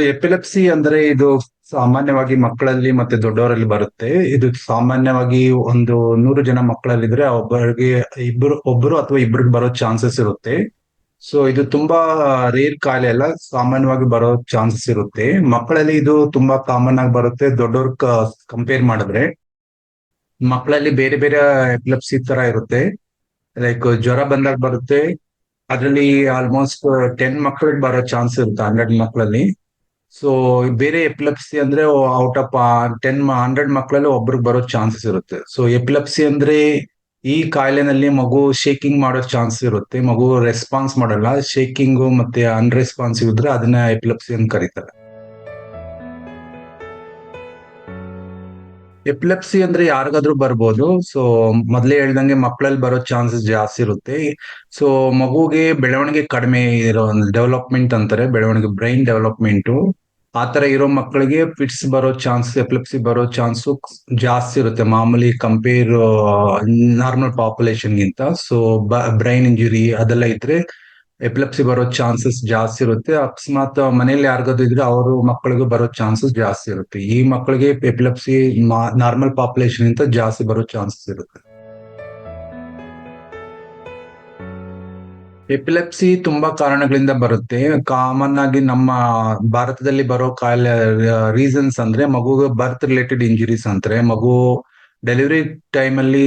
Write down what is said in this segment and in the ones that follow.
Epilepsy ಅಂದ್ರೆ ಇದು ಸಾಮಾನ್ಯವಾಗಿ ಮಕ್ಕಳಲ್ಲಿ ಮತ್ತೆ ದೊಡ್ಡವರಲ್ಲಿ ಬರುತ್ತೆ. ಇದು ಸಾಮಾನ್ಯವಾಗಿ ಒಂದು ನೂರು ಜನ ಮಕ್ಕಳಲ್ಲಿದ್ರೆ ಒಬ್ಬರಿಗೆ ಇಬ್ಬರು ಒಬ್ಬರು ಅಥವಾ ಇಬ್ಬರಿಗೆ ಬರೋ ಚಾನ್ಸಸ್ ಇರುತ್ತೆ. ಸೊ ಇದು ತುಂಬಾ ರೇರ್ ಕಾಯಿಲೆ ಅಲ್ಲ, ಸಾಮಾನ್ಯವಾಗಿ ಬರೋ ಚಾನ್ಸಸ್ ಇರುತ್ತೆ. ಮಕ್ಕಳಲ್ಲಿ ಇದು ತುಂಬಾ ಕಾಮನ್ ಆಗಿ ಬರುತ್ತೆ. ದೊಡ್ಡವ್ರ ಕಂಪೇರ್ ಮಾಡಿದ್ರೆ ಮಕ್ಕಳಲ್ಲಿ ಬೇರೆ ಬೇರೆ ಎಪಿಲೆಪ್ಸಿ ತರ ಇರುತ್ತೆ. ಲೈಕ್ ಜ್ವರ ಬಂದಾಗ ಬರುತ್ತೆ. ಅದರಲ್ಲಿ ಆಲ್ಮೋಸ್ಟ್ ಟೆನ್ ಮಕ್ಕಳಿಗೆ ಬರೋ ಚಾನ್ಸ್ ಇರುತ್ತೆ ಹಂಡ್ರೆಡ್ ಮಕ್ಕಳಲ್ಲಿ. ಸೊ ಬೇರೆ ಎಪಿಲೆಪ್ಸಿ ಅಂದ್ರೆ ಔಟ್ ಆಫ್ ಟೆನ್ ಹಂಡ್ರೆಡ್ ಮಕ್ಕಳಲ್ಲಿ ಒಬ್ರಿಗೆ ಬರೋ ಚಾನ್ಸಸ್ ಇರುತ್ತೆ. ಸೊ ಎಪಿಲೆಪ್ಸಿ ಅಂದ್ರೆ, ಈ ಕಾಯಿಲೆನಲ್ಲಿ ಮಗು ಶೇಕಿಂಗ್ ಮಾಡೋ ಚಾನ್ಸ್ ಇರುತ್ತೆ. ಮಗು ರೆಸ್ಪಾನ್ಸ್ ಮಾಡಲ್ಲ. ಶೇಕಿಂಗ್ ಮತ್ತೆ ಅನ್ರೆಸ್ಪಾನ್ಸಿವ್ ಇದ್ರೆ ಅದನ್ನ ಎಪಿಲೆಪ್ಸಿ ಅಂತ ಕರೀತಾರೆ. ಎಪಿಲೆಪ್ಸಿ ಅಂದ್ರೆ ಯಾರಿಗಾದ್ರೂ ಬರ್ಬೋದು. ಸೊ ಮೊದ್ಲೇ ಹೇಳ್ದಂಗೆ ಮಕ್ಕಳಲ್ಲಿ ಬರೋ ಚಾನ್ಸಸ್ ಜಾಸ್ತಿ ಇರುತ್ತೆ. ಸೊ ಮಗುಗೆ ಬೆಳವಣಿಗೆ ಕಡಿಮೆ ಇರೋ ಡೆವಲಪ್ಮೆಂಟ್ ಅಂತಾರೆ, ಬೆಳವಣಿಗೆ ಬ್ರೈನ್ ಡೆವಲಪ್ಮೆಂಟ್ ಆ ತರ ಇರೋ ಮಕ್ಕಳಿಗೆ ಫಿಟ್ಸ್ ಬರೋ ಚಾನ್ಸ್ ಎಪಿಲೆಪ್ಸಿ ಬರೋ ಚಾನ್ಸು ಜಾಸ್ತಿ ಇರುತ್ತೆ. ಮಾಮೂಲಿ ಕಂಪೇರ್ ನಾರ್ಮಲ್ ಪಾಪ್ಯುಲೇಷನ್ಗಿಂತ ಸೊ ಬ್ರೈನ್ ಇಂಜುರಿ ಅದೆಲ್ಲ ಇದ್ರೆ ಎಪಿಲೆಪ್ಸಿ ಬರೋ ಚಾನ್ಸಸ್ ಜಾಸ್ತಿ ಇರುತ್ತೆ. ಅಕಸ್ಮಾತ್ ಮನೇಲಿ ಯಾರಿಗಾದ್ರು ಇದ್ರೆ ಅವರು ಮಕ್ಕಳಿಗೂ ಬರೋ ಚಾನ್ಸಸ್ ಜಾಸ್ತಿ ಇರುತ್ತೆ. ಈ ಮಕ್ಕಳಿಗೆ ಎಪಿಲೆಪ್ಸಿ ನಾರ್ಮಲ್ ಪಾಪ್ಯುಲೇಷನ್ ಇಂತ ಜಾಸ್ತಿ ಬರೋ ಚಾನ್ಸಸ್ ಇರುತ್ತೆ. ಎಪಿಲೆಪ್ಸಿ ತುಂಬಾ ಕಾರಣಗಳಿಂದ ಬರುತ್ತೆ. ಕಾಮನ್ ಆಗಿ ನಮ್ಮ ಭಾರತದಲ್ಲಿ ಬರೋ ಕಾಯಿಲೆ ರೀಸನ್ಸ್ ಅಂದ್ರೆ ಮಗುಗೆ ಬರ್ತ್ ರಿಲೇಟೆಡ್ ಇಂಜುರೀಸ್ ಅಂತಾರೆ ಮಗು ಡೆಲಿವರಿ ಟೈಮ್ ಅಲ್ಲಿ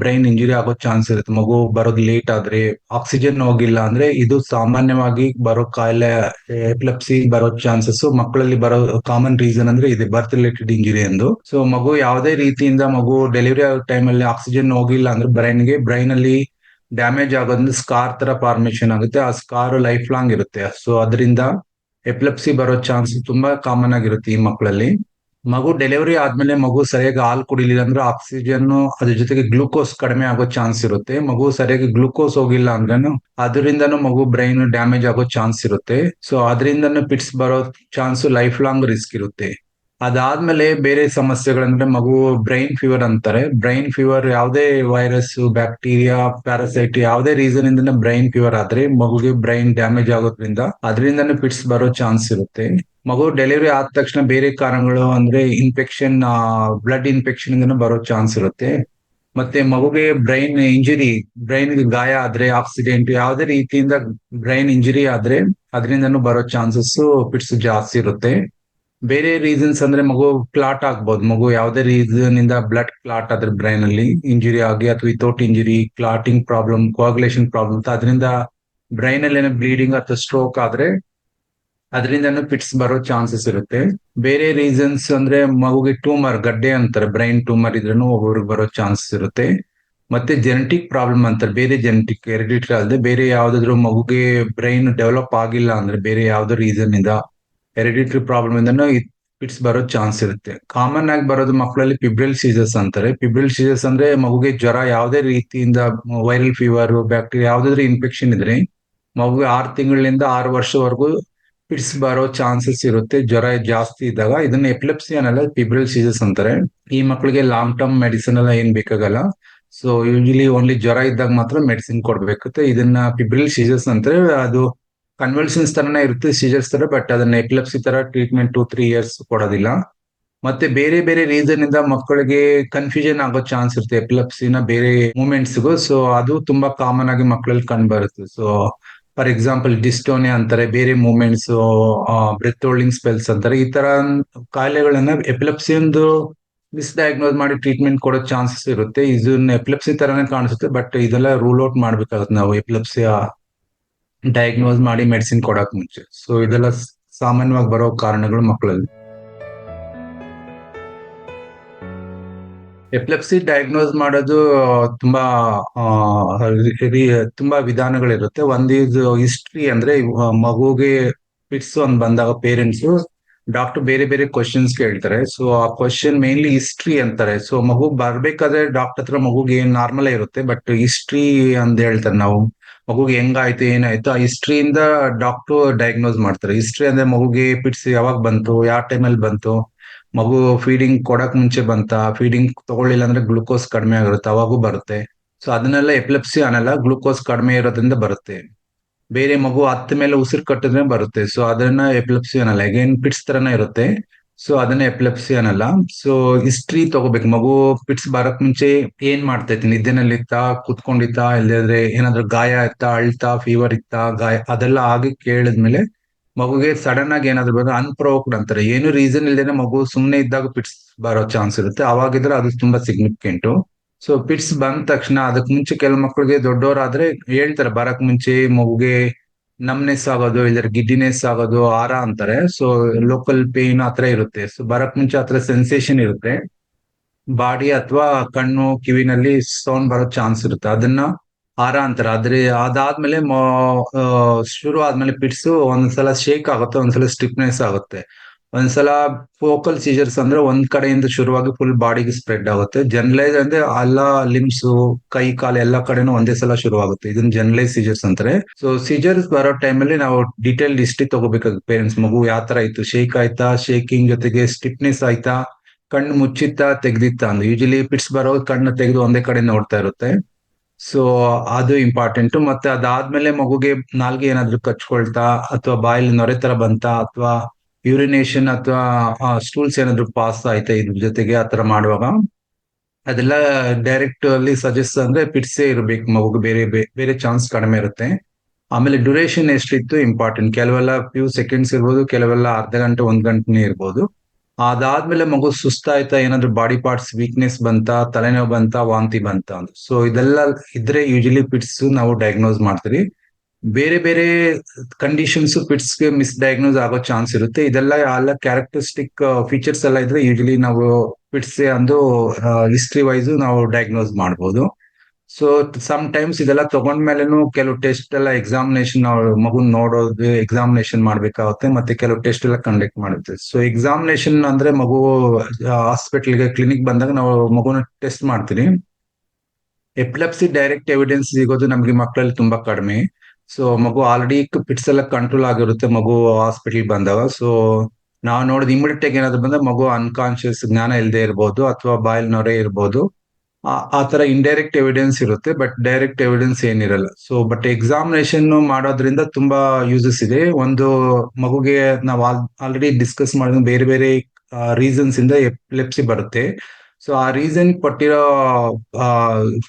ಬ್ರೈನ್ ಇಂಜುರಿ ಆಗೋ ಚಾನ್ಸ್ ಇರುತ್ತೆ. ಮಗು ಬರೋದು ಲೇಟ್ ಆದ್ರೆ ಆಕ್ಸಿಜನ್ ಹೋಗಿಲ್ಲ ಅಂದ್ರೆ ಇದು ಸಾಮಾನ್ಯವಾಗಿ ಬರೋ ಕಾಯಿಲೆ ಎಪಿಲೆಪ್ಸಿ ಬರೋ ಚಾನ್ಸಸ್ ಮಕ್ಕಳಲ್ಲಿ ಬರೋ ಕಾಮನ್ ರೀಸನ್ ಅಂದ್ರೆ ಇದೆ ಬರ್ತ್ ರಿಲೇಟೆಡ್ ಇಂಜುರಿ ಎಂದು. ಸೊ ಮಗು ಯಾವುದೇ ರೀತಿಯಿಂದ ಮಗು ಡೆಲಿವರಿ ಆಗೋ ಟೈಮ್ ಅಲ್ಲಿ ಆಕ್ಸಿಜನ್ ಹೋಗಿಲ್ಲ ಅಂದ್ರೆ ಬ್ರೈನ್ಗೆ ಬ್ರೈನ್ ಅಲ್ಲಿ ಡ್ಯಾಮೇಜ್ ಆಗೋದ್ರಿಂದ ಸ್ಕಾರ್ ತರ ಫಾರ್ಮೇಶನ್ ಆಗುತ್ತೆ. ಆ ಸ್ಕಾರ್ ಲೈಫ್ ಲಾಂಗ್ ಇರುತ್ತೆ. ಸೊ ಅದರಿಂದ ಎಪಿಲೆಪ್ಸಿ ಬರೋ ಚಾನ್ಸ್ ತುಂಬಾ ಕಾಮನ್ ಆಗಿರುತ್ತೆ ಈ ಮಕ್ಕಳಲ್ಲಿ. ಮಗು ಡೆಲಿವರಿ ಆದ್ಮೇಲೆ ಮಗು ಸರಿಯಾಗಿ ಹಾಲು ಕುಡಿಲಿಲ್ಲ ಅಂದ್ರೆ ಆಕ್ಸಿಜನ್ ಅದ್ರ ಜೊತೆಗೆ ಗ್ಲೂಕೋಸ್ ಕಡಿಮೆ ಆಗೋ ಚಾನ್ಸ್ ಇರುತ್ತೆ. ಮಗು ಸರಿಯಾಗಿ ಗ್ಲೂಕೋಸ್ ಹೋಗಿಲ್ಲ ಅಂದ್ರೂ ಅದರಿಂದನೂ ಮಗು ಬ್ರೈನ್ ಡ್ಯಾಮೇಜ್ ಆಗೋ ಚಾನ್ಸ್ ಇರುತ್ತೆ. ಸೊ ಅದರಿಂದನೂ ಪಿಟ್ಸ್ ಬರೋ ಚಾನ್ಸ್ ಲೈಫ್ ಲಾಂಗ್ ರಿಸ್ಕ್ ಇರುತ್ತೆ. ಅದಾದ್ಮೇಲೆ ಬೇರೆ ಸಮಸ್ಯೆಗಳಂದ್ರೆ ಮಗು ಬ್ರೈನ್ ಫೀವರ್ ಅಂತಾರೆ. ಬ್ರೈನ್ ಫೀವರ್ ಯಾವುದೇ ವೈರಸ್ ಬ್ಯಾಕ್ಟೀರಿಯಾ ಪ್ಯಾರಾಸೈಟ್ ಯಾವುದೇ ರೀಸನ್ ಇಂದ ಬ್ರೈನ್ ಫೀವರ್ ಆದ್ರೆ ಮಗುಗೆ ಬ್ರೈನ್ ಡ್ಯಾಮೇಜ್ ಆಗೋದ್ರಿಂದ ಅದರಿಂದನೂ ಪಿಟ್ಸ್ ಬರೋ ಚಾನ್ಸ್ ಇರುತ್ತೆ. ಮಗು ಡೆಲಿವರಿ ಆದ ತಕ್ಷಣ ಬೇರೆ ಕಾರಣಗಳು ಅಂದ್ರೆ ಇನ್ಫೆಕ್ಷನ್ ಬ್ಲಡ್ ಇನ್ಫೆಕ್ಷನ್ ಇಂದನು ಬರೋ ಚಾನ್ಸ್ ಇರುತ್ತೆ. ಮತ್ತೆ ಮಗುಗೆ ಬ್ರೈನ್ ಇಂಜುರಿ ಬ್ರೈನ್ ಗಾಯ ಆದ್ರೆ ಆಕ್ಸಿಡೆಂಟ್ ಯಾವುದೇ ರೀತಿಯಿಂದ ಬ್ರೈನ್ ಇಂಜುರಿ ಆದ್ರೆ ಅದರಿಂದನೂ ಬರೋ ಚಾನ್ಸಸ್ ಪಿಟ್ಸ್ ಜಾಸ್ತಿ ಇರುತ್ತೆ. ಬೇರೆ ರೀಸನ್ಸ್ ಅಂದ್ರೆ ಮಗು ಕ್ಲಾಟ್ ಆಗ್ಬೋದು. ಮಗು ಯಾವುದೇ ರೀಸನ್ ಇಂದ ಬ್ಲಡ್ ಕ್ಲಾಟ್ ಆದ್ರೆ ಬ್ರೈನ್ ಅಲ್ಲಿ ಇಂಜುರಿ ಆಗಿ ಅಥವಾ without injury clotting problem coagulation problem ಅದರಿಂದ ಬ್ರೈನ್ ಅಲ್ಲಿ ಏನೋ ಬ್ಲೀಡಿಂಗ್ ಅಥವಾ ಸ್ಟ್ರೋಕ್ ಆದ್ರೆ ಅದರಿಂದನೂ ಪಿಟ್ಸ್ ಬರೋ ಚಾನ್ಸಸ್ ಇರುತ್ತೆ. ಬೇರೆ ರೀಸನ್ಸ್ ಅಂದ್ರೆ ಮಗುಗೆ ಟ್ಯೂಮರ್ ಗಡ್ಡೆ ಅಂತಾರೆ. ಬ್ರೈನ್ ಟ್ಯೂಮರ್ ಇದ್ರೂ ಒಬ್ಬೊಬ್ರಿಗೆ ಬರೋ ಚಾನ್ಸಸ್ ಇರುತ್ತೆ. ಮತ್ತೆ ಜೆನೆಟಿಕ್ ಪ್ರಾಬ್ಲಮ್ ಅಂತಾರೆ. ಬೇರೆ ಜೆನೆಟಿಕ್ ಹೆರಿಡಿಟರಿ ಅಲ್ಲದೆ ಬೇರೆ ಯಾವ್ದಾದ್ರು ಮಗುಗೆ ಬ್ರೈನ್ ಡೆವಲಪ್ ಆಗಿಲ್ಲ ಅಂದ್ರೆ ಬೇರೆ ಯಾವ್ದೋ ರೀಸನ್ ಇಂದ ಹೆರಿಡಿಟರಿ ಪ್ರಾಬ್ಲಮ್ ಇಂದನೂ ಪಿಟ್ಸ್ ಬರೋ ಚಾನ್ಸ್ ಇರುತ್ತೆ. ಕಾಮನ್ ಆಗಿ ಬರೋದು ಮಕ್ಕಳಲ್ಲಿ ಪಿಬ್ರಿಲ್ ಸೀಸಸ್ ಅಂತಾರೆ. ಪಿಬ್ರಿಲ್ ಸೀಸಸ್ ಅಂದ್ರೆ ಮಗುಗೆ ಜ್ವರ ಯಾವುದೇ ರೀತಿಯಿಂದ ವೈರಲ್ ಫೀವರ್ ಬ್ಯಾಕ್ಟೀರಿಯಾ ಯಾವ್ದಾದ್ರು ಇನ್ಫೆಕ್ಷನ್ ಇದ್ರೆ ಮಗುಗೆ ಆರು ತಿಂಗಳಿಂದ ಆರು ವರ್ಷವರೆಗೂ ಪಿಟ್ಸ್ ಬರೋ ಚಾನ್ಸಸ್ ಇರುತ್ತೆ. ಜ್ವರ ಜಾಸ್ತಿ ಇದ್ದಾಗ ಇದನ್ನ ಎಪಿಲೆಪ್ಸಿ ಅನ್ನಲ್ಲ ಪಿಬ್ರಿಲ್ ಸೀಸಸ್ ಅಂತಾರೆ. ಈ ಮಕ್ಕಳಿಗೆ ಲಾಂಗ್ ಟರ್ಮ್ ಮೆಡಿಸಿನ್ ಎಲ್ಲ ಏನ್ ಬೇಕಾಗಲ್ಲ. ಸೊ ಯೂಶಲಿ ಓನ್ಲಿ ಜ್ವರ ಇದ್ದಾಗ ಮಾತ್ರ ಮೆಡಿಸಿನ್ ಕೊಡ್ಬೇಕಾಗುತ್ತೆ ಇದನ್ನ ಪಿಬ್ರಿಲ್ ಸೀಸಸ್ ಅಂತಾರೆ. ಅದು ಕನ್ವಲ್ಷನ್ಸ್ ತರನೇ ಇರುತ್ತೆ ಸೀಜರ್ಸ್ ತರ ಬಟ್ ಅದನ್ನ ಎಪಿಲೆಪ್ಸಿ ತರ ಟ್ರೀಟ್ಮೆಂಟ್ ಟೂ ತ್ರೀ ಇಯರ್ಸ್ ಕೊಡೋದಿಲ್ಲ. ಮತ್ತೆ ಬೇರೆ ಬೇರೆ ರೀಸನ್ ಇಂದ ಮಕ್ಕಳಿಗೆ ಕನ್ಫ್ಯೂಷನ್ ಆಗೋ ಚಾನ್ಸ್ ಇರುತ್ತೆ ಎಪಿಲೆಪ್ಸಿನ ಬೇರೆ ಮೂಮೆಂಟ್ಸ್ಗೂ ಸೊ ಅದು ತುಂಬಾ ಕಾಮನ್ ಆಗಿ ಮಕ್ಕಳಲ್ಲಿ ಕಂಡು ಬರುತ್ತೆ ಸೊ ಫಾರ್ ಎಕ್ಸಾಂಪಲ್ ಡಿಸ್ಟೋನಿಯಾ ಅಂತಾರೆ, ಬೇರೆ ಮೂಮೆಂಟ್ಸ್ ಬ್ರೆತ್ ಹೋಲ್ಡಿಂಗ್ ಸ್ಪೆಲ್ಸ್ ಅಂತಾರೆ, ಈ ತರ ಕಾಯಿಲೆಗಳನ್ನ ಎಪಿಲೆಪ್ಸಿ ಒಂದು ಮಿಸ್ಡಯಾಗ್ನೋಸ್ ಮಾಡಿ ಟ್ರೀಟ್ಮೆಂಟ್ ಕೊಡೋ ಚಾನ್ಸಸ್ ಇರುತ್ತೆ. ಇದನ್ನ ಎಪಿಲೆಪ್ಸಿ ತರನೇ ಕಾಣಿಸುತ್ತೆ ಬಟ್ ಇದೆಲ್ಲ ರೂಲ್ ಔಟ್ ಮಾಡ್ಬೇಕಾಗುತ್ತೆ ನಾವು ಎಪಿಲೆಪ್ಸಿಯ ಡಯಾಗ್ನೋಸ್ ಮಾಡಿ ಮೆಡಿಸಿನ್ ಕೊಡಕ್ ಮುಂಚೆ. ಸೊ ಇದೆಲ್ಲ ಸಾಮಾನ್ಯವಾಗಿ ಬರೋ ಕಾರಣಗಳು ಮಕ್ಕಳಲ್ಲಿ. ಎಪ್ಲೆಪ್ಸಿ ಡಯಾಗ್ನೋಸ್ ಮಾಡೋದು ತುಂಬಾ ತುಂಬಾ ವಿಧಾನಗಳಿರುತ್ತೆ. ಒಂದ್ ಇದು ಹಿಸ್ಟ್ರಿ ಅಂದ್ರೆ ಮಗುಗೆ ಫಿಟ್ಸ್ ಒಂದ್ ಬಂದಾಗ ಪೇರೆಂಟ್ಸ್ ಡಾಕ್ಟರ್ ಬೇರೆ ಬೇರೆ ಕ್ವಶನ್ಸ್ ಕೇಳ್ತಾರೆ. ಸೊ ಆ ಕ್ವಶನ್ ಮೇನ್ಲಿ ಹಿಸ್ಟ್ರಿ ಅಂತಾರೆ. ಸೊ ಮಗು ಬರ್ಬೇಕಾದ್ರೆ ಡಾಕ್ಟರ್ ಹತ್ರ ಮಗುಗೆ ನಾರ್ಮಲ್ ಇರುತ್ತೆ ಬಟ್ ಹಿಸ್ಟ್ರಿ ಅಂತ ಹೇಳ್ತಾರೆ ನಾವು. ಮಗುಗೆ ಹೆಂಗಾಯ್ತು, ಏನಾಯ್ತು, ಆ ಹಿಸ್ಟ್ರಿಯಿಂದ ಡಾಕ್ಟರ್ ಡಯಾಗ್ನೋಸ್ ಮಾಡ್ತಾರೆ. ಹಿಸ್ಟ್ರಿ ಅಂದ್ರೆ ಮಗುಗೆ ಪಿಟ್ಸ್ ಯಾವಾಗ ಬಂತು, ಯಾವ ಟೈಮಲ್ಲಿ ಬಂತು, ಮಗು ಫೀಡಿಂಗ್ ಕೊಡಕ್ ಮುಂಚೆ ಬಂತ ಫೀಡಿಂಗ್ ತಗೊಳ್ಳಿಲ್ಲ ಅಂದ್ರೆ ಗ್ಲುಕೋಸ್ ಕಡಿಮೆ ಆಗಿರುತ್ತೆ, ಅವಾಗೂ ಬರುತ್ತೆ. ಸೊ ಅದನ್ನೆಲ್ಲ ಎಪ್ಲೆಪ್ಸಿ ಅನ್ನಲ್ಲ ಗ್ಲುಕೋಸ್ ಕಡಿಮೆ ಇರೋದ್ರಿಂದ ಬರುತ್ತೆ. ಬೇರೆ ಮಗು ಹತ್ತ ಮೇಲೆ ಉಸಿರು ಕಟ್ಟಿದ್ರೆ ಬರುತ್ತೆ. ಸೊ ಅದನ್ನ ಎಪ್ಲೆಪ್ಸಿ ಅನ್ನಲ್ಲ. ಅಗೇನ್ ಪಿಟ್ಸ್ ತರನೇ ಇರುತ್ತೆ. ಸೊ ಅದನ್ನ ಎಪ್ಲೆಪ್ಸಿ ಅನ್ನಲ್ಲ. ಸೊ ಹಿಸ್ಟ್ರಿ ತಗೋಬೇಕು. ಮಗು ಪಿಟ್ಸ್ ಬರಕ್ ಮುಂಚೆ ಏನ್ ಮಾಡ್ತೈತಿ ನಿದ್ದೆನಲ್ಲಿ ಇತ್ತಾ ಕುತ್ಕೊಂಡಿತ್ತಾ ಇಲ್ಲದ್ರೆ ಏನಾದ್ರು ಗಾಯ ಇತ್ತಾ, ಅಳ್ತಾ ಫೀವರ್ ಇತ್ತಾ, ಗಾಯ, ಅದೆಲ್ಲ ಆಗಿ ಕೇಳಿದ್ಮೇಲೆ ಮಗುಗೆ ಸಡನ್ ಆಗಿ ಏನಾದ್ರು ಬಂದ್ರೆ ಅನ್ಪ್ರೊವೋಕ್ಡ್ ಅಂತಾರೆ. ಏನು ರೀಸನ್ ಇಲ್ದೇನೆ ಮಗು ಸುಮ್ನೆ ಇದ್ದಾಗ ಪಿಟ್ಸ್ ಬರೋ ಚಾನ್ಸ್ ಇರುತ್ತೆ. ಅವಾಗಿದ್ರೆ ಅದು ತುಂಬಾ ಸಿಗ್ನಿಫಿಕೆಂಟ್ ಸೊ ಪಿಟ್ಸ್ ಬಂದ ತಕ್ಷಣ ಅದಕ್ ಮುಂಚೆ ಕೆಲವು ಮಕ್ಕಳಿಗೆ ದೊಡ್ಡವರಾದ್ರೆ ಹೇಳ್ತಾರೆ, ಬರಕ್ ಮುಂಚೆ ಮಗುಗೆ ನಮ್ನೆಸ್ ಆಗೋದು ಇಲ್ಲ ಗಿಡ್ಡಿನೆಸ್ ಆಗೋದು ಆರ ಅಂತಾರೆ. ಸೊ ಲೋಕಲ್ ಪೇನ್ ಆತರ ಇರುತ್ತೆ. ಸೊ ಬರಕ್ ಮುಂಚೆ ಆತರ ಸೆನ್ಸೇಷನ್ ಇರುತ್ತೆ. ಬಾಡಿ ಅಥವಾ ಕಣ್ಣು, ಕಿವಿನಲ್ಲಿ ಸೌಂಡ್ ಬರೋ ಚಾನ್ಸ್ ಇರುತ್ತೆ. ಅದನ್ನ ಆರ ಅಂತಾರೆ. ಆದ್ರೆ ಅದಾದ್ಮೇಲೆ ಶುರು ಆದ್ಮೇಲೆ ಪಿಟ್ಸ್ ಒಂದ್ಸಲ ಶೇಕ್ ಆಗುತ್ತೆ, ಒಂದ್ಸಲ ಸ್ಟಿಫ್ನೆಸ್ ಆಗುತ್ತೆ. ಒಂದ್ಸಲ ಫೋಕಲ್ ಸೀಜರ್ಸ್ ಅಂದ್ರೆ ಒಂದ್ ಕಡೆಯಿಂದ ಶುರುವಾಗಿ ಫುಲ್ ಬಾಡಿಗೆ ಸ್ಪ್ರೆಡ್ ಆಗುತ್ತೆ. ಜನರಲೈಸ್ ಅಂದ್ರೆ ಎಲ್ಲ ಲಿಮ್ಸ್ ಕೈ, ಕಾಲು ಎಲ್ಲ ಕಡೆನೂ ಒಂದೇ ಸಲ ಶುರುವಾಗುತ್ತೆ. ಇದನ್ನ ಜನರಲೈಸ್ ಸೀಜರ್ಸ್ ಅಂತಾರೆ. ಸೊ ಸೀಜರ್ಸ್ ಬರೋ ಟೈಮಲ್ಲಿ ನಾವು ಡಿಟೇಲ್ ಹಿಸ್ಟ್ರಿ ತಗೋಬೇಕಾಗುತ್ತೆ. ಪೇರೆಂಟ್ಸ್ ಮಗು ಯಾವ ತರ ಇತ್ತು? ಶೇಕ್ ಆಯ್ತಾ? ಶೇಕಿಂಗ್ ಜೊತೆಗೆ ಸ್ಟಿಫ್ನೆಸ್ ಆಯ್ತಾ? ಕಣ್ಣು ಮುಚ್ಚಿತ್ತ? ತೆಗ್ದಿತ್ತ? ಅಂದ್ರೆ ಯೂಶಲಿ ಪಿಟ್ಸ್ ಬರೋ ಕಣ್ಣು ತೆಗೆದು ಒಂದೇ ಕಡೆ ನೋಡ್ತಾ ಇರುತ್ತೆ. ಸೊ ಅದು ಇಂಪಾರ್ಟೆಂಟ್ ಮತ್ತೆ ಅದಾದ್ಮೇಲೆ ಮಗುಗೆ ನಾಲ್ಗೆ ಏನಾದ್ರು ಕಚ್ಕೊಳ್ತಾ, ಅಥವಾ ಬಾಯಲ್ಲಿ ನೊರೆ ತರ ಬಂತ, ಅಥವಾ ಯೂರಿನೇಷನ್ ಅಥವಾ ಸ್ಟೂಲ್ಸ್ ಏನಾದ್ರು ಪಾಸ್ ಆಯ್ತಾ ಇದ್ರ ಜೊತೆಗೆ ಆತರ ಮಾಡುವಾಗ? ಅದೆಲ್ಲ ಡೈರೆಕ್ಟ್ ಅಲ್ಲಿ ಸಜೆಸ್ಟ್ ಅಂದ್ರೆ ಪಿಟ್ಸೇ ಇರಬೇಕು ಮಗು ಬೇರೆ ಬೇರೆ ಚಾನ್ಸ್ ಕಡಿಮೆ ಇರುತ್ತೆ. ಆಮೇಲೆ ಡ್ಯೂರೇಷನ್ ಎಷ್ಟಿತ್ತು ಇಂಪಾರ್ಟೆಂಟ್ ಕೆಲವೆಲ್ಲ ಫ್ಯೂ ಸೆಕೆಂಡ್ಸ್ ಇರ್ಬೋದು, ಕೆಲವೆಲ್ಲ ಅರ್ಧ ಗಂಟೆ, ಒಂದ್ ಗಂಟೆನೇ ಇರ್ಬೋದು. ಅದಾದ್ಮೇಲೆ ಮಗು ಸುಸ್ತಾಯ್ತಾ, ಏನಾದ್ರು ಬಾಡಿ ಪಾರ್ಟ್ಸ್ ವೀಕ್ನೆಸ್ ಬಂತ, ತಲೆನೋವು ಬಂತ, ವಾಂತಿ ಬಂತ ಸೊ ಇದೆಲ್ಲ ಇದ್ರೆ ಯೂಶಲಿ ಪಿಟ್ಸ್ ನಾವು ಡಯಾಗ್ನೋಸ್ ಮಾಡ್ತೀವಿ. ಬೇರೆ ಬೇರೆ ಕಂಡೀಷನ್ಸ್ ಪಿಟ್ಸ್ಗೆ ಮಿಸ್ ಡಯಾಗ್ನೋಸ್ ಆಗೋ ಚಾನ್ಸ್ ಇರುತ್ತೆ. ಇದೆಲ್ಲ ಎಲ್ಲ ಕ್ಯಾರೆಕ್ಟರಿಸ್ಟಿಕ್ ಫೀಚರ್ಸ್ ಎಲ್ಲ ಇದ್ರೆ ಯೂಶಲಿ ನಾವು ಪಿಟ್ಸ್ ಅಂದು ಹಿಸ್ಟ್ರಿ ವೈಸ್ ನಾವು ಡಯಾಗ್ನೋಸ್ ಮಾಡ್ಬೋದು. ಸೊ ಸಮ್ ಟೈಮ್ಸ್ ಇದೆಲ್ಲ ತಗೊಂಡ್ಮೇಲೆನು ಕೆಲವು ಟೆಸ್ಟ್ ಎಲ್ಲ ಎಕ್ಸಾಮಿನೇಷನ್ ಮಗು ನೋಡೋದು ಎಕ್ಸಾಮಿನೇಷನ್ ಮಾಡ್ಬೇಕಾಗುತ್ತೆ, ಮತ್ತೆ ಕೆಲವು ಟೆಸ್ಟ್ ಎಲ್ಲ ಕಂಡಕ್ಟ್ ಮಾಡುತ್ತೆ. ಸೊ ಎಕ್ಸಾಮಿನೇಷನ್ ಅಂದ್ರೆ ಮಗು ಹಾಸ್ಪಿಟಲ್ಗೆ ಕ್ಲಿನಿಕ್ ಬಂದಾಗ ನಾವು ಮಗುನ ಟೆಸ್ಟ್ ಮಾಡ್ತೀನಿ ಎಪಿಲೆಪ್ಸಿ ಡೈರೆಕ್ಟ್ ಎವಿಡೆನ್ಸ್ ಸಿಗೋದು ನಮ್ಗೆ ಮಕ್ಕಳಲ್ಲಿ ತುಂಬಾ ಕಡಿಮೆ. ಸೊ ಮಗು ಆಲ್ರೆಡಿ ಪಿಟ್ಸ್ ಎಲ್ಲ ಕಂಟ್ರೋಲ್ ಆಗಿರುತ್ತೆ ಮಗು ಹಾಸ್ಪಿಟಲ್ ಬಂದಾಗ. ಸೊ ನಾವು ನೋಡಿದ ಇಮಿಡಿಯೇಟ್ ಆಗಿ ಏನಾದ್ರು ಬಂದ್ರೆ ಮಗು ಅನ್ಕಾನ್ಶಿಯಸ್ ಜ್ಞಾನ ಇಲ್ಲದೆ ಇರ್ಬೋದು ಅಥವಾ ಬಾಯಿಲ್ ನೊರೆ ಇರ್ಬೋದು. ಆ ತರ ಇಂಡೈರೆಕ್ಟ್ ಎವಿಡೆನ್ಸ್ ಇರುತ್ತೆ ಬಟ್ ಡೈರೆಕ್ಟ್ ಎವಿಡೆನ್ಸ್ ಏನಿರಲ್ಲ. ಸೊ ಬಟ್ ಎಕ್ಸಾಮಿನೇಷನ್ ಮಾಡೋದ್ರಿಂದ ತುಂಬಾ ಯೂಸಸ್ ಇದೆ. ಒಂದು ಮಗುಗೆ ನಾವು ಆಲ್ರೆಡಿ ಡಿಸ್ಕಸ್ ಮಾಡಿದ ಬೇರೆ ಬೇರೆ ರೀಸನ್ಸ್ ಇಂದ ಎಪ್ಲೆಪ್ಸಿ ಬರುತ್ತೆ. ಸೊ ಆ ರೀಸನ್ ಕೊಟ್ಟಿರೋ